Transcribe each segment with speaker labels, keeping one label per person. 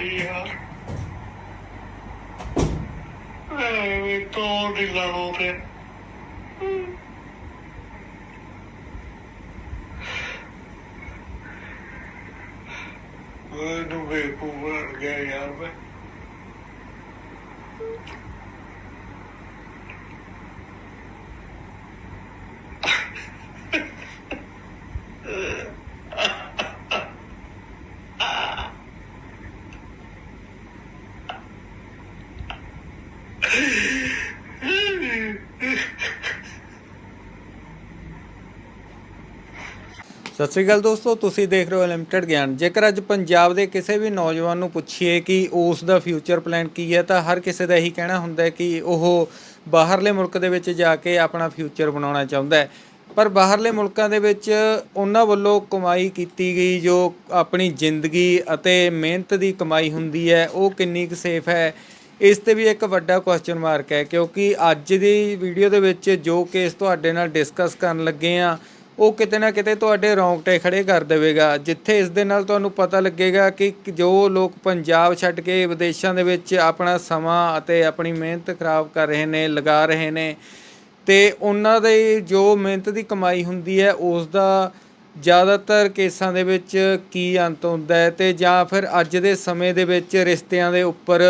Speaker 1: ਹੋਈ ਆ ਐਵੇਂ ਤੋਂ ਨਹੀਂ ਲੜੋ ਤੇ ਮੈਨੂੰ ਬੇਕੂਫ ਬਣ ਗਿਆ ਯਾਰ ਮੈਂ
Speaker 2: ਸਤਿ ਸ੍ਰੀ ਅਕਾਲ ਦੋਸਤੋ, ਤੁਸੀਂ ਦੇਖ ਰਹੇ ਹੋ ਲਿਮਟਿਡ ਗਿਆਨ। ਜੇਕਰ ਅੱਜ ਪੰਜਾਬ ਦੇ ਕਿਸੇ ਵੀ ਨੌਜਵਾਨ ਨੂੰ ਪੁੱਛੀਏ ਕਿ ਉਸ ਦਾ ਫਿਊਚਰ ਪਲਾਨ ਕੀ ਹੈ, ਤਾਂ ਹਰ ਕਿਸੇ ਦਾ ਇਹੀ ਕਹਿਣਾ ਹੁੰਦਾ ਹੈ ਕਿ ਉਹ ਬਾਹਰਲੇ ਮੁਲਕ ਦੇ ਵਿੱਚ ਜਾ ਕੇ ਆਪਣਾ ਫਿਊਚਰ ਬਣਾਉਣਾ ਚਾਹੁੰਦਾ ਹੈ। ਪਰ ਬਾਹਰਲੇ ਮੁਲਕਾਂ ਦੇ ਵਿੱਚ ਉਹਨਾਂ ਵੱਲੋਂ ਕਮਾਈ ਕੀਤੀ ਗਈ, ਜੋ ਆਪਣੀ ਜ਼ਿੰਦਗੀ ਅਤੇ ਮਿਹਨਤ ਦੀ ਕਮਾਈ ਹੁੰਦੀ ਹੈ, ਉਹ ਕਿੰਨੀ ਕੁ ਸੇਫ ਹੈ? ਇਸ ਤੇ ਵੀ ਇੱਕ ਵੱਡਾ ਕੁਐਸਚਨ ਮਾਰਕ ਹੈ, ਕਿਉਂਕਿ ਅੱਜ ਦੀ ਵੀਡੀਓ ਦੇ ਵਿੱਚ ਜੋ ਕੇਸ ਤੁਹਾਡੇ ਨਾਲ ਡਿਸਕਸ ਕਰਨ ਲੱਗੇ ਆ ਉਹ ਕਿਤੇ ਨਾ ਕਿਤੇ ਤੁਹਾਡੇ ਰੌਂਗਟੇ ਖੜੇ ਕਰ ਦੇਵੇਗਾ, ਜਿੱਥੇ ਇਸ ਦੇ ਨਾਲ ਤੁਹਾਨੂੰ ਪਤਾ ਲੱਗੇਗਾ ਕਿ ਜੋ ਲੋਕ ਪੰਜਾਬ ਛੱਡ ਕੇ ਵਿਦੇਸ਼ਾਂ ਦੇ ਵਿੱਚ ਆਪਣਾ ਸਮਾਂ ਅਤੇ ਆਪਣੀ ਮਿਹਨਤ ਖਰਾਬ ਕਰ ਰਹੇ ਨੇ, ਲਗਾ ਰਹੇ ਨੇ, ਤੇ ਉਹਨਾਂ ਦੇ ਜੋ ਮਿਹਨਤ ਦੀ ਕਮਾਈ ਹੁੰਦੀ ਹੈ, ਉਸ ਦਾ ਜ਼ਿਆਦਾਤਰ ਕੇਸਾਂ ਦੇ ਵਿੱਚ ਕੀ ਅੰਤ ਹੁੰਦਾ ਹੈ ਤੇ ਜਾਂ ਫਿਰ ਅੱਜ ਦੇ ਸਮੇਂ ਦੇ ਵਿੱਚ ਰਿਸ਼ਤਿਆਂ ਦੇ ਉੱਪਰ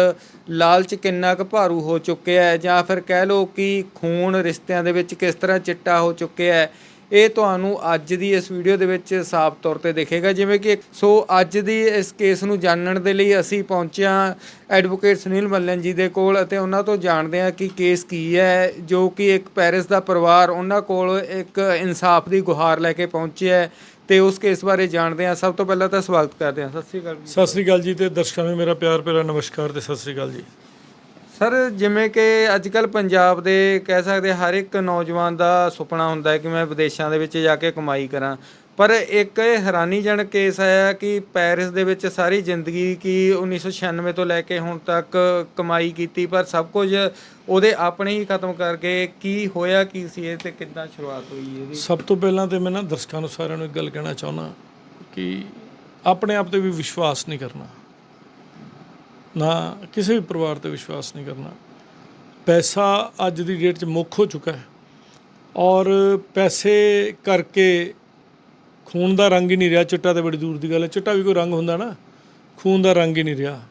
Speaker 2: ਲਾਲਚ ਕਿੰਨਾ ਕੁ ਭਾਰੂ ਹੋ ਚੁੱਕਿਆ ਹੈ, ਜਾਂ ਫਿਰ ਕਹਿ ਲਓ ਕਿ ਖੂਨ ਰਿਸ਼ਤਿਆਂ ਦੇ ਵਿੱਚ ਕਿਸ ਤਰ੍ਹਾਂ ਚਿੱਟਾ ਹੋ ਚੁੱਕਿਆ ਹੈ ਇਹ ਤੁਹਾਨੂੰ ਅੱਜ ਦੀ ਇਸ ਵੀਡੀਓ ਦੇ ਵਿੱਚ ਸਾਫ਼ ਤੌਰ ਤੇ ਦੇਖੇਗਾ, ਜਿਵੇਂ ਕਿ ਸੋ ਅੱਜ ਦੀ ਇਸ ਕੇਸ ਨੂੰ ਜਾਣਨ ਦੇ ਲਈ ਅਸੀਂ ਪਹੁੰਚਿਆ ਐਡਵੋਕੇਟ ਸੁਨੀਲ ਮੱਲਨ ਜੀ ਦੇ ਕੋਲ ਅਤੇ ਉਹਨਾਂ ਤੋਂ ਜਾਣਦੇ ਹਾਂ ਕਿ ਕੇਸ ਕੀ ਹੈ, ਜੋ ਕਿ ਇੱਕ ਪੈਰਿਸ ਦਾ ਪਰਿਵਾਰ ਉਹਨਾਂ ਕੋਲ ਇੱਕ ਇਨਸਾਫ ਦੀ ਗੁਹਾਰ ਲੈ ਕੇ ਪਹੁੰਚਿਆ ਹੈ ਤੇ ਉਸ ਕੇਸ ਬਾਰੇ ਜਾਣਦੇ ਹਾਂ। ਸਭ ਤੋਂ ਪਹਿਲਾਂ ਤਾਂ ਸਵਾਗਤ ਕਰਦੇ ਹਾਂ। ਸਤਿ ਸ੍ਰੀ ਅਕਾਲ ਜੀ।
Speaker 3: ਸਤਿ ਸ੍ਰੀ ਅਕਾਲ ਜੀ ਤੇ ਦਰਸ਼ਕਾਂ ਨੂੰ ਮੇਰਾ ਪਿਆਰ ਭਰਿਆ ਨਮਸਕਾਰ ਤੇ ਸਤਿ ਸ੍ਰੀ ਅਕਾਲ ਜੀ।
Speaker 2: ਸਰ, ਜਿਵੇਂ ਕਿ ਅੱਜ ਕੱਲ ਪੰਜਾਬ ਦੇ ਕਹਿ ਸਕਦੇ ਹਰ ਇੱਕ ਨੌਜਵਾਨ ਦਾ ਸੁਪਨਾ ਹੁੰਦਾ ਹੈ ਕਿ ਮੈਂ ਵਿਦੇਸ਼ਾਂ ਦੇ ਵਿੱਚ ਜਾ ਕੇ ਕਮਾਈ ਕਰਾਂ। ਪਰ ਇੱਕ ਇਹ ਹੈਰਾਨੀਜਨਕ ਕੇਸ ਆਇਆ ਕਿ ਪੈਰਿਸ ਦੇ ਵਿੱਚ ਸਾਰੀ ਜ਼ਿੰਦਗੀ ਕੀ 1996 ਤੋਂ ਲੈ ਕੇ ਹੁਣ ਤੱਕ ਕਮਾਈ ਕੀਤੀ, ਪਰ ਸਭ ਕੁਝ ਉਹਦੇ ਆਪਣੇ ਹੀ ਖਤਮ ਕਰਕੇ ਕੀ ਹੋਇਆ, ਕੀ ਸੀ ਇਹ ਤੇ ਕਿੱਦਾਂ ਸ਼ੁਰੂਆਤ ਹੋਈ ਇਹਦੀ?
Speaker 3: ਸਭ ਤੋਂ ਪਹਿਲਾਂ ਤੇ ਮੈਂ ਨਾ ਦਰਸ਼ਕਾਂ ਨੂੰ ਸਾਰਿਆਂ ਨੂੰ ਇੱਕ ਗੱਲ ਕਹਿਣਾ ਚਾਹੁੰਦਾ ਕਿ ਆਪਣੇ ਆਪ ਤੇ ਵੀ ਵਿਸ਼ਵਾਸ ਨਹੀਂ ਕਰਨਾ। ਨਾ ਕਿਸੇ ਵੀ ਪਰਿਵਾਰ ਤੇ ਵਿਸ਼ਵਾਸ ਨਹੀਂ ਕਰਨਾ। ਪੈਸਾ ਅੱਜ ਦੀ ਡੇਟ 'ਚ ਮੁੱਖ ਹੋ ਚੁੱਕਾ ਹੈ ਔਰ ਪੈਸੇ ਕਰਕੇ ਖੂਨ ਦਾ ਰੰਗ ਹੀ ਨਹੀਂ ਰਿਹਾ। ਚਿੱਟਾ ਤੇ ਬੜੀ ਦੂਰ ਦੀ ਗੱਲ ਹੈ। ਚਿੱਟਾ ਵੀ ਕੋਈ ਰੰਗ ਹੁੰਦਾ ਨਾ, ਖੂਨ ਦਾ ਰੰਗ ਹੀ ਨਹੀਂ ਰਿਹਾ।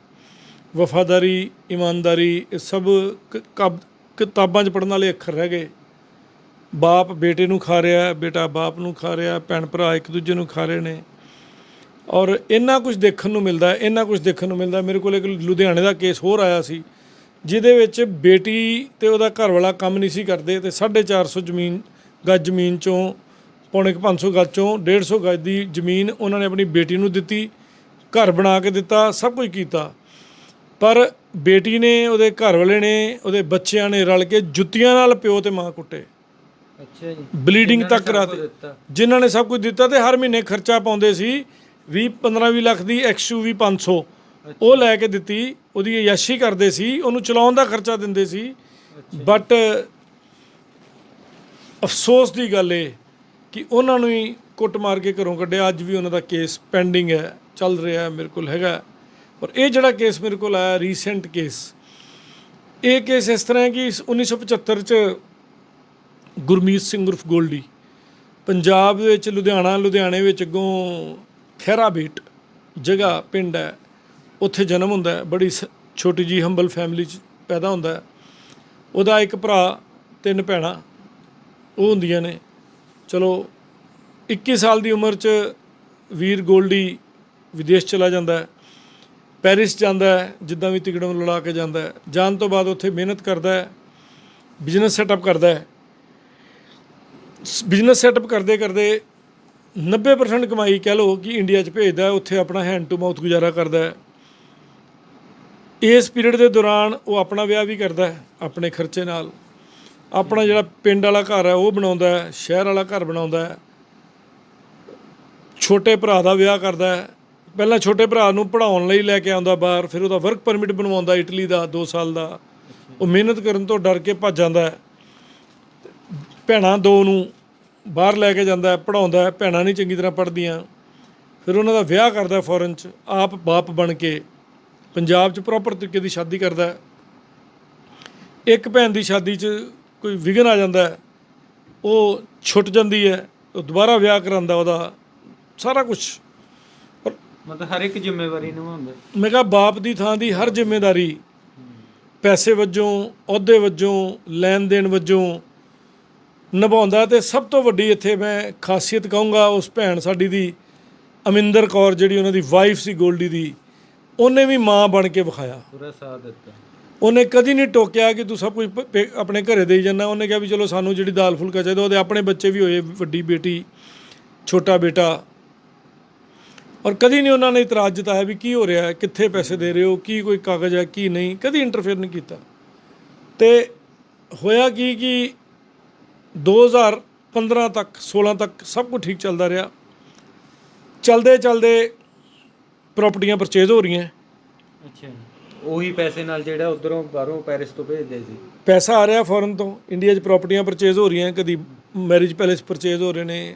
Speaker 3: ਵਫਾਦਾਰੀ, ਇਮਾਨਦਾਰੀ, ਇਹ ਸਭ ਕ- ਕਬ- ਕਿਤਾਬਾਂ 'ਚ ਪੜਨ ਵਾਲੇ ਅੱਖਰ ਰਹਿ ਗਏ। ਬਾਪ ਬੇਟੇ ਨੂੰ ਖਾ ਰਿਹਾ, ਬੇਟਾ ਬਾਪ ਨੂੰ ਖਾ ਰਿਹਾ, ਭੈਣ ਭਰਾ ਇੱਕ ਦੂਜੇ ਨੂੰ ਖਾ ਰਹੇ ਨੇ। ਔਰ ਇੰਨਾ ਕੁਝ ਦੇਖਣ ਨੂੰ ਮਿਲਦਾ ਇੰਨਾ ਕੁਝ ਦੇਖਣ ਨੂੰ ਮਿਲਦਾ। ਮੇਰੇ ਕੋਲ ਇੱਕ ਲੁਧਿਆਣੇ ਦਾ ਕੇਸ ਹੋਰ ਆਇਆ ਸੀ ਜਿਹਦੇ ਵਿੱਚ ਬੇਟੀ ਤੇ ਉਹਦਾ ਘਰ ਵਾਲਾ ਕੰਮ ਨਹੀਂ ਸੀ ਕਰਦੇ ਤੇ 450 ਜ਼ਮੀਨ ਗੱਜ ਜ਼ਮੀਨ ਚੋਂ ਪੌਣੇ ਕੁ 500 ਗੱਜ ਚੋਂ 150 ਗੱਜ ਦੀ ਜ਼ਮੀਨ ਉਹਨਾਂ ਨੇ ਆਪਣੀ ਬੇਟੀ ਨੂੰ ਦਿੱਤੀ ਘਰ ਬਣਾ ਕੇ ਦਿੱਤਾ ਸਭ ਕੁਝ ਕੀਤਾ ਪਰ ਬੇਟੀ ਨੇ ਉਹਦੇ ਘਰ ਵਾਲੇ ਨੇ ਉਹਦੇ ਬੱਚਿਆਂ ਨੇ ਰਲ ਕੇ ਜੁੱਤੀਆਂ ਨਾਲ ਪਿਓ ਤੇ ਮਾਂ ਕੁੱਟੇ
Speaker 2: ਅੱਛਾ ਜੀ
Speaker 3: ਬਲੀਡਿੰਗ ਤੱਕ ਦਿੱਤਾ। ਜਿਨ੍ਹਾਂ ਨੇ ਸਭ ਕੁਝ ਦਿੱਤਾ ਤੇ ਹਰ ਮਹੀਨੇ ਖਰਚਾ ਪਾਉਂਦੇ ਸੀ 20 15 20 ਲੱਖ ਦੀ ਐਕਸਯੂਵੀ 500 ਉਹ ਲੈ ਕੇ ਦਿੱਤੀ ਉਹਦੀ ਯਾਸ਼ੀ ਕਰਦੇ ਸੀ ਉਹਨੂੰ ਚਲਾਉਣ ਦਾ ਖਰਚਾ ਦਿੰਦੇ ਸੀ। ਬਟ ਅਫਸੋਸ ਦੀ ਗੱਲ ਇਹ ਕਿ ਉਹਨਾਂ ਨੂੰ ਹੀ ਕੁੱਟ ਮਾਰ ਕੇ ਘਰੋਂ ਕੱਢਿਆ। ਅੱਜ ਵੀ ਉਹਨਾਂ ਦਾ ਕੇਸ ਪੈਂਡਿੰਗ ਹੈ ਚੱਲ ਰਿਹਾ ਹੈ, ਮੇਰੇ ਕੋਲ ਹੈਗਾ ਔਰ ਇਹ ਜਿਹੜਾ ਕੇਸ ਮੇਰੇ ਕੋਲ ਆਇਆ ਰੀਸੈਂਟ ਕੇਸ ਇਹ ਕੇਸ ਇਸ ਤਰ੍ਹਾਂ ਹੈ ਕਿ 1975 ਚ ਗੁਰਮੀਤ ਸਿੰਘ ਉਰਫ ਗੋਲਡੀ ਪੰਜਾਬ ਦੇ ਵਿੱਚ ਲੁਧਿਆਣਾ ਲੁਧਿਆਣੇ ਵਿੱਚ ਅੱਗੋਂ ਖਹਿਰਾ ਜਗ੍ਹਾ, ਪਿੰਡ ਹੈ। ਉੱਥੇ ਜਨਮ ਹੁੰਦਾ ਹੈ। ਬੜੀ ਸ- ਛੋਟੀ ਜੀ ਹੰਬਲ ਫੈਮਿਲੀ ਚ ਪੈਦਾ ਹੁੰਦਾ ਹੈ। ਉਹਦਾ ਇੱਕ ਭਰਾ, ਤਿੰਨ ਭੈਣਾਂ, ਉਹ ਹੁੰਦੀਆਂ ਨੇ। ਚਲੋ 21 ਸਾਲ ਦੀ ਉਮਰ 'ਚ ਵੀਰ ਗੋਲਡੀ ਵਿਦੇਸ਼ ਚਲਾ ਜਾਂਦਾ ਹੈ। ਪੈਰਿਸ ਜਾਂਦਾ ਹੈ, ਜਿੱਦਾਂ ਵੀ ਤਿਕੜਮ ਲੜਾ ਕੇ ਜਾਂਦਾ ਹੈ। ਜਾਣ ਤੋਂ ਬਾਅਦ ਉੱਥੇ ਮਿਹਨਤ ਕਰਦਾ ਹੈ। ਬਿਜ਼ਨਸ ਸੈਟਅਪ ਕਰਦਾ ਹੈ। ਬਿਜ਼ਨਸ ਸੈਟਅਪ ਕਰਦੇ ਕਰਦੇ 90% ਕਮਾਈ ਕਹਿ ਲਓ ਕਿ ਇੰਡੀਆ 'ਚ ਭੇਜਦਾ ਉੱਥੇ ਆਪਣਾ ਹੈਂਡ ਟੂ ਮਾਊਥ ਗੁਜ਼ਾਰਾ ਕਰਦਾ ਹੈ। ਇਸ ਪੀਰੀਅਡ ਦੇ ਦੌਰਾਨ ਉਹ ਆਪਣਾ ਵਿਆਹ ਵੀ ਕਰਦਾ ਹੈ, ਆਪਣੇ ਖਰਚੇ ਨਾਲ। ਆਪਣਾ ਜਿਹੜਾ ਪਿੰਡ ਵਾਲਾ ਘਰ ਹੈ, ਉਹ ਬਣਾਉਂਦਾ ਹੈ, ਸ਼ਹਿਰ ਵਾਲਾ ਘਰ ਬਣਾਉਂਦਾ ਹੈ। ਛੋਟੇ ਭਰਾ ਦਾ ਵਿਆਹ ਕਰਦਾ ਹੈ। ਪਹਿਲਾਂ ਛੋਟੇ ਭਰਾ ਨੂੰ ਪੜਾਉਣ ਲਈ ਲੈ ਕੇ ਆਉਂਦਾ ਬਾਹਰ, ਫਿਰ ਉਹਦਾ ਵਰਕ ਪਰਮਿਟ ਬਣਵਾਉਂਦਾ ਇਟਲੀ ਦਾ 2 ਸਾਲ ਦਾ। ਉਹ ਮਿਹਨਤ ਕਰਨ ਤੋਂ ਡਰ ਕੇ ਭੱਜ ਜਾਂਦਾ ਹੈ। ਭੈਣਾਂ ਦੋ ਨੂੰ ਬਾਹਰ ਲੈ ਕੇ ਜਾਂਦਾ ਹੈ ਪੜਾਉਂਦਾ ਹੈ ਭੈਣਾਂ ਨਹੀਂ ਚੰਗੀ ਤਰ੍ਹਾਂ ਪੜ੍ਹਦੀਆਂ। ਫਿਰ ਉਹਨਾਂ ਦਾ ਵਿਆਹ ਕਰਦਾ ਫੋਰਨ ਚ ਆਪ ਬਾਪ ਬਣ ਕੇ ਪੰਜਾਬ 'ਚ ਪ੍ਰੋਪਰ ਤਰੀਕੇ ਦੀ ਸ਼ਾਦੀ ਕਰਦਾ। ਇੱਕ ਭੈਣ ਦੀ ਸ਼ਾਦੀ 'ਚ ਕੋਈ ਵਿਘਨ ਆ ਜਾਂਦਾ ਉਹ ਛੁੱਟ ਜਾਂਦੀ ਹੈ ਉਹ ਦੁਬਾਰਾ ਵਿਆਹ ਕਰਾਂਦਾ ਉਹਦਾ ਸਾਰਾ ਕੁਝ
Speaker 2: ਮਤਲਬ ਹਰ ਇੱਕ ਜ਼ਿੰਮੇਵਾਰੀ ਨਿਭਾਉਂਦਾ।
Speaker 3: ਮੈਂ ਕਿਹਾ ਬਾਪ ਦੀ ਥਾਂ ਦੀ ਹਰ ਜ਼ਿੰਮੇਵਾਰੀ ਪੈਸੇ ਵਜੋਂ ਅਹੁਦੇ ਵਜੋਂ ਲੈਣ ਦੇਣ ਵਜੋਂ ਨਿਭਾਉਂਦਾ ਤੇ ਸਭ ਤੋਂ ਵੱਡੀ ਇੱਥੇ ਮੈਂ ਖਾਸੀਅਤ ਕਹੂੰਗਾ ਉਸ ਭੈਣ ਸਾਡੀ ਦੀ ਅਮਿੰਦਰ ਕੌਰ ਜਿਹੜੀ ਉਹਨਾਂ ਦੀ ਵਾਈਫ ਸੀ ਗੋਲਡੀ ਦੀ ਉਹਨੇ ਵੀ ਮਾਂ ਬਣ ਕੇ ਵਿਖਾਇਆ।
Speaker 2: ਪੂਰਾ ਸਾਥ ਦਿੱਤਾ।
Speaker 3: ਉਹਨੇ ਕਦੀ ਨਹੀਂ ਟੋਕਿਆ ਕਿ ਤੂੰ ਸਭ ਕੁਝ ਆਪਣੇ ਘਰੇ ਦੇਈ ਜਾਂਦਾ। ਉਹਨੇ ਕਿਹਾ ਵੀ ਚਲੋ ਸਾਨੂੰ ਜਿਹੜੀ ਦਾਲ ਫੁਲਕਾ ਚਾਹੀਦਾ ਉਹਦੇ ਆਪਣੇ ਬੱਚੇ ਵੀ ਹੋਏ ਵੱਡੀ ਬੇਟੀ ਛੋਟਾ ਬੇਟਾ। ਔਰ ਕਦੀ ਨਹੀਂ ਉਹਨਾਂ ਨੇ ਇਤਰਾਜ਼ ਜਤਾਇਆ ਵੀ ਕੀ ਹੋ ਰਿਹਾ ਹੈ ਕਿੱਥੇ ਪੈਸੇ ਦੇ ਰਹੇ ਹੋ ਕੀ ਕੋਈ ਕਾਗਜ਼ ਹੈ ਕੀ ਨਹੀਂ। ਕਦੀ ਇੰਟਰਫੇਅਰ ਨਹੀਂ ਕੀਤਾ। ਤੇ ਹੋਇਆ ਕੀ ਕਿ 2015 ਤੱਕ 16 ਤੱਕ ਸਭ ਕੁਝ ਠੀਕ ਚੱਲਦਾ ਰਿਹਾ। ਚਲਦੇ ਚਲਦੇ ਪ੍ਰਾਪਰਟੀਆਂ ਪਰਚੇਜ਼ ਹੋ ਰਹੀਆਂ।
Speaker 2: ਅੱਛਾ ਉਹੀ ਪੈਸੇ ਨਾਲ ਜਿਹੜਾ ਉਧਰੋਂ ਬਾਹਰੋਂ ਪੈਰਿਸ ਤੋਂ ਭੇਜਦੇ ਸੀ।
Speaker 3: ਪੈਸਾ ਆ ਰਿਹਾ ਫੋਰਨ ਤੋਂ। ਇੰਡੀਆ 'ਚ ਪ੍ਰਾਪਰਟੀਆਂ ਪਰਚੇਜ਼ ਹੋ ਰਹੀਆਂ। ਕਦੀ ਮੈਰਿਜ ਪੈਲੇਸ ਪਰਚੇਜ਼ ਹੋ ਰਹੇ ਨੇ।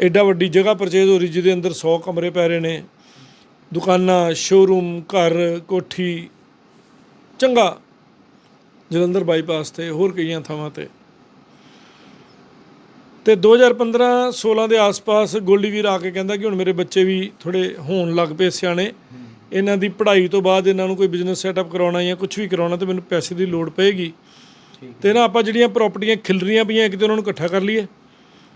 Speaker 3: ਐਡਾ ਵੱਡੀ ਜਗ੍ਹਾ ਪਰਚੇਜ਼ ਹੋ ਰਹੀ ਜਿਹਦੇ ਅੰਦਰ 100 ਕਮਰੇ ਪੈ ਰਹੇ ਨੇ। ਦੁਕਾਨਾਂ ਸ਼ੋਰੂਮ ਘਰ ਕੋਠੀ। ਚੰਗਾ। ਜਲੰਧਰ ਬਾਈਪਾਸ ਤੇ ਹੋਰ ਕਈਆਂ ਥਾਵਾਂ ਤੇ। ਤੇ 2015 16 ਦੇ ਆਸ-ਪਾਸ ਗੋਲਡੀ ਵੀਰ ਆ ਕੇ ਕਹਿੰਦਾ ਕਿ ਹੁਣ ਮੇਰੇ ਬੱਚੇ ਵੀ ਥੋੜੇ ਹੋਣ ਲੱਗ ਪਏ ਸਿਆਣੇ। ਇਹਨਾਂ ਦੀ ਪੜ੍ਹਾਈ ਤੋਂ ਬਾਅਦ ਇਹਨਾਂ ਨੂੰ ਕੋਈ ਬਿਜ਼ਨਸ ਸੈਟਅਪ ਕਰਾਉਣਾ ਜਾਂ ਕੁਝ ਵੀ ਕਰਾਉਣਾ ਤੇ ਮੈਨੂੰ ਪੈਸੇ ਦੀ ਲੋੜ ਪਏਗੀ। ਤੇ ਨਾ ਆਪਾਂ ਜਿਹੜੀਆਂ ਪ੍ਰਾਪਰਟੀਆਂ ਖਿਲ ਰਹੀਆਂ ਪਈਆਂ ਕਿਤੇ ਉਹਨਾਂ ਨੂੰ ਇਕੱਠਾ ਕਰ ਲਈਏ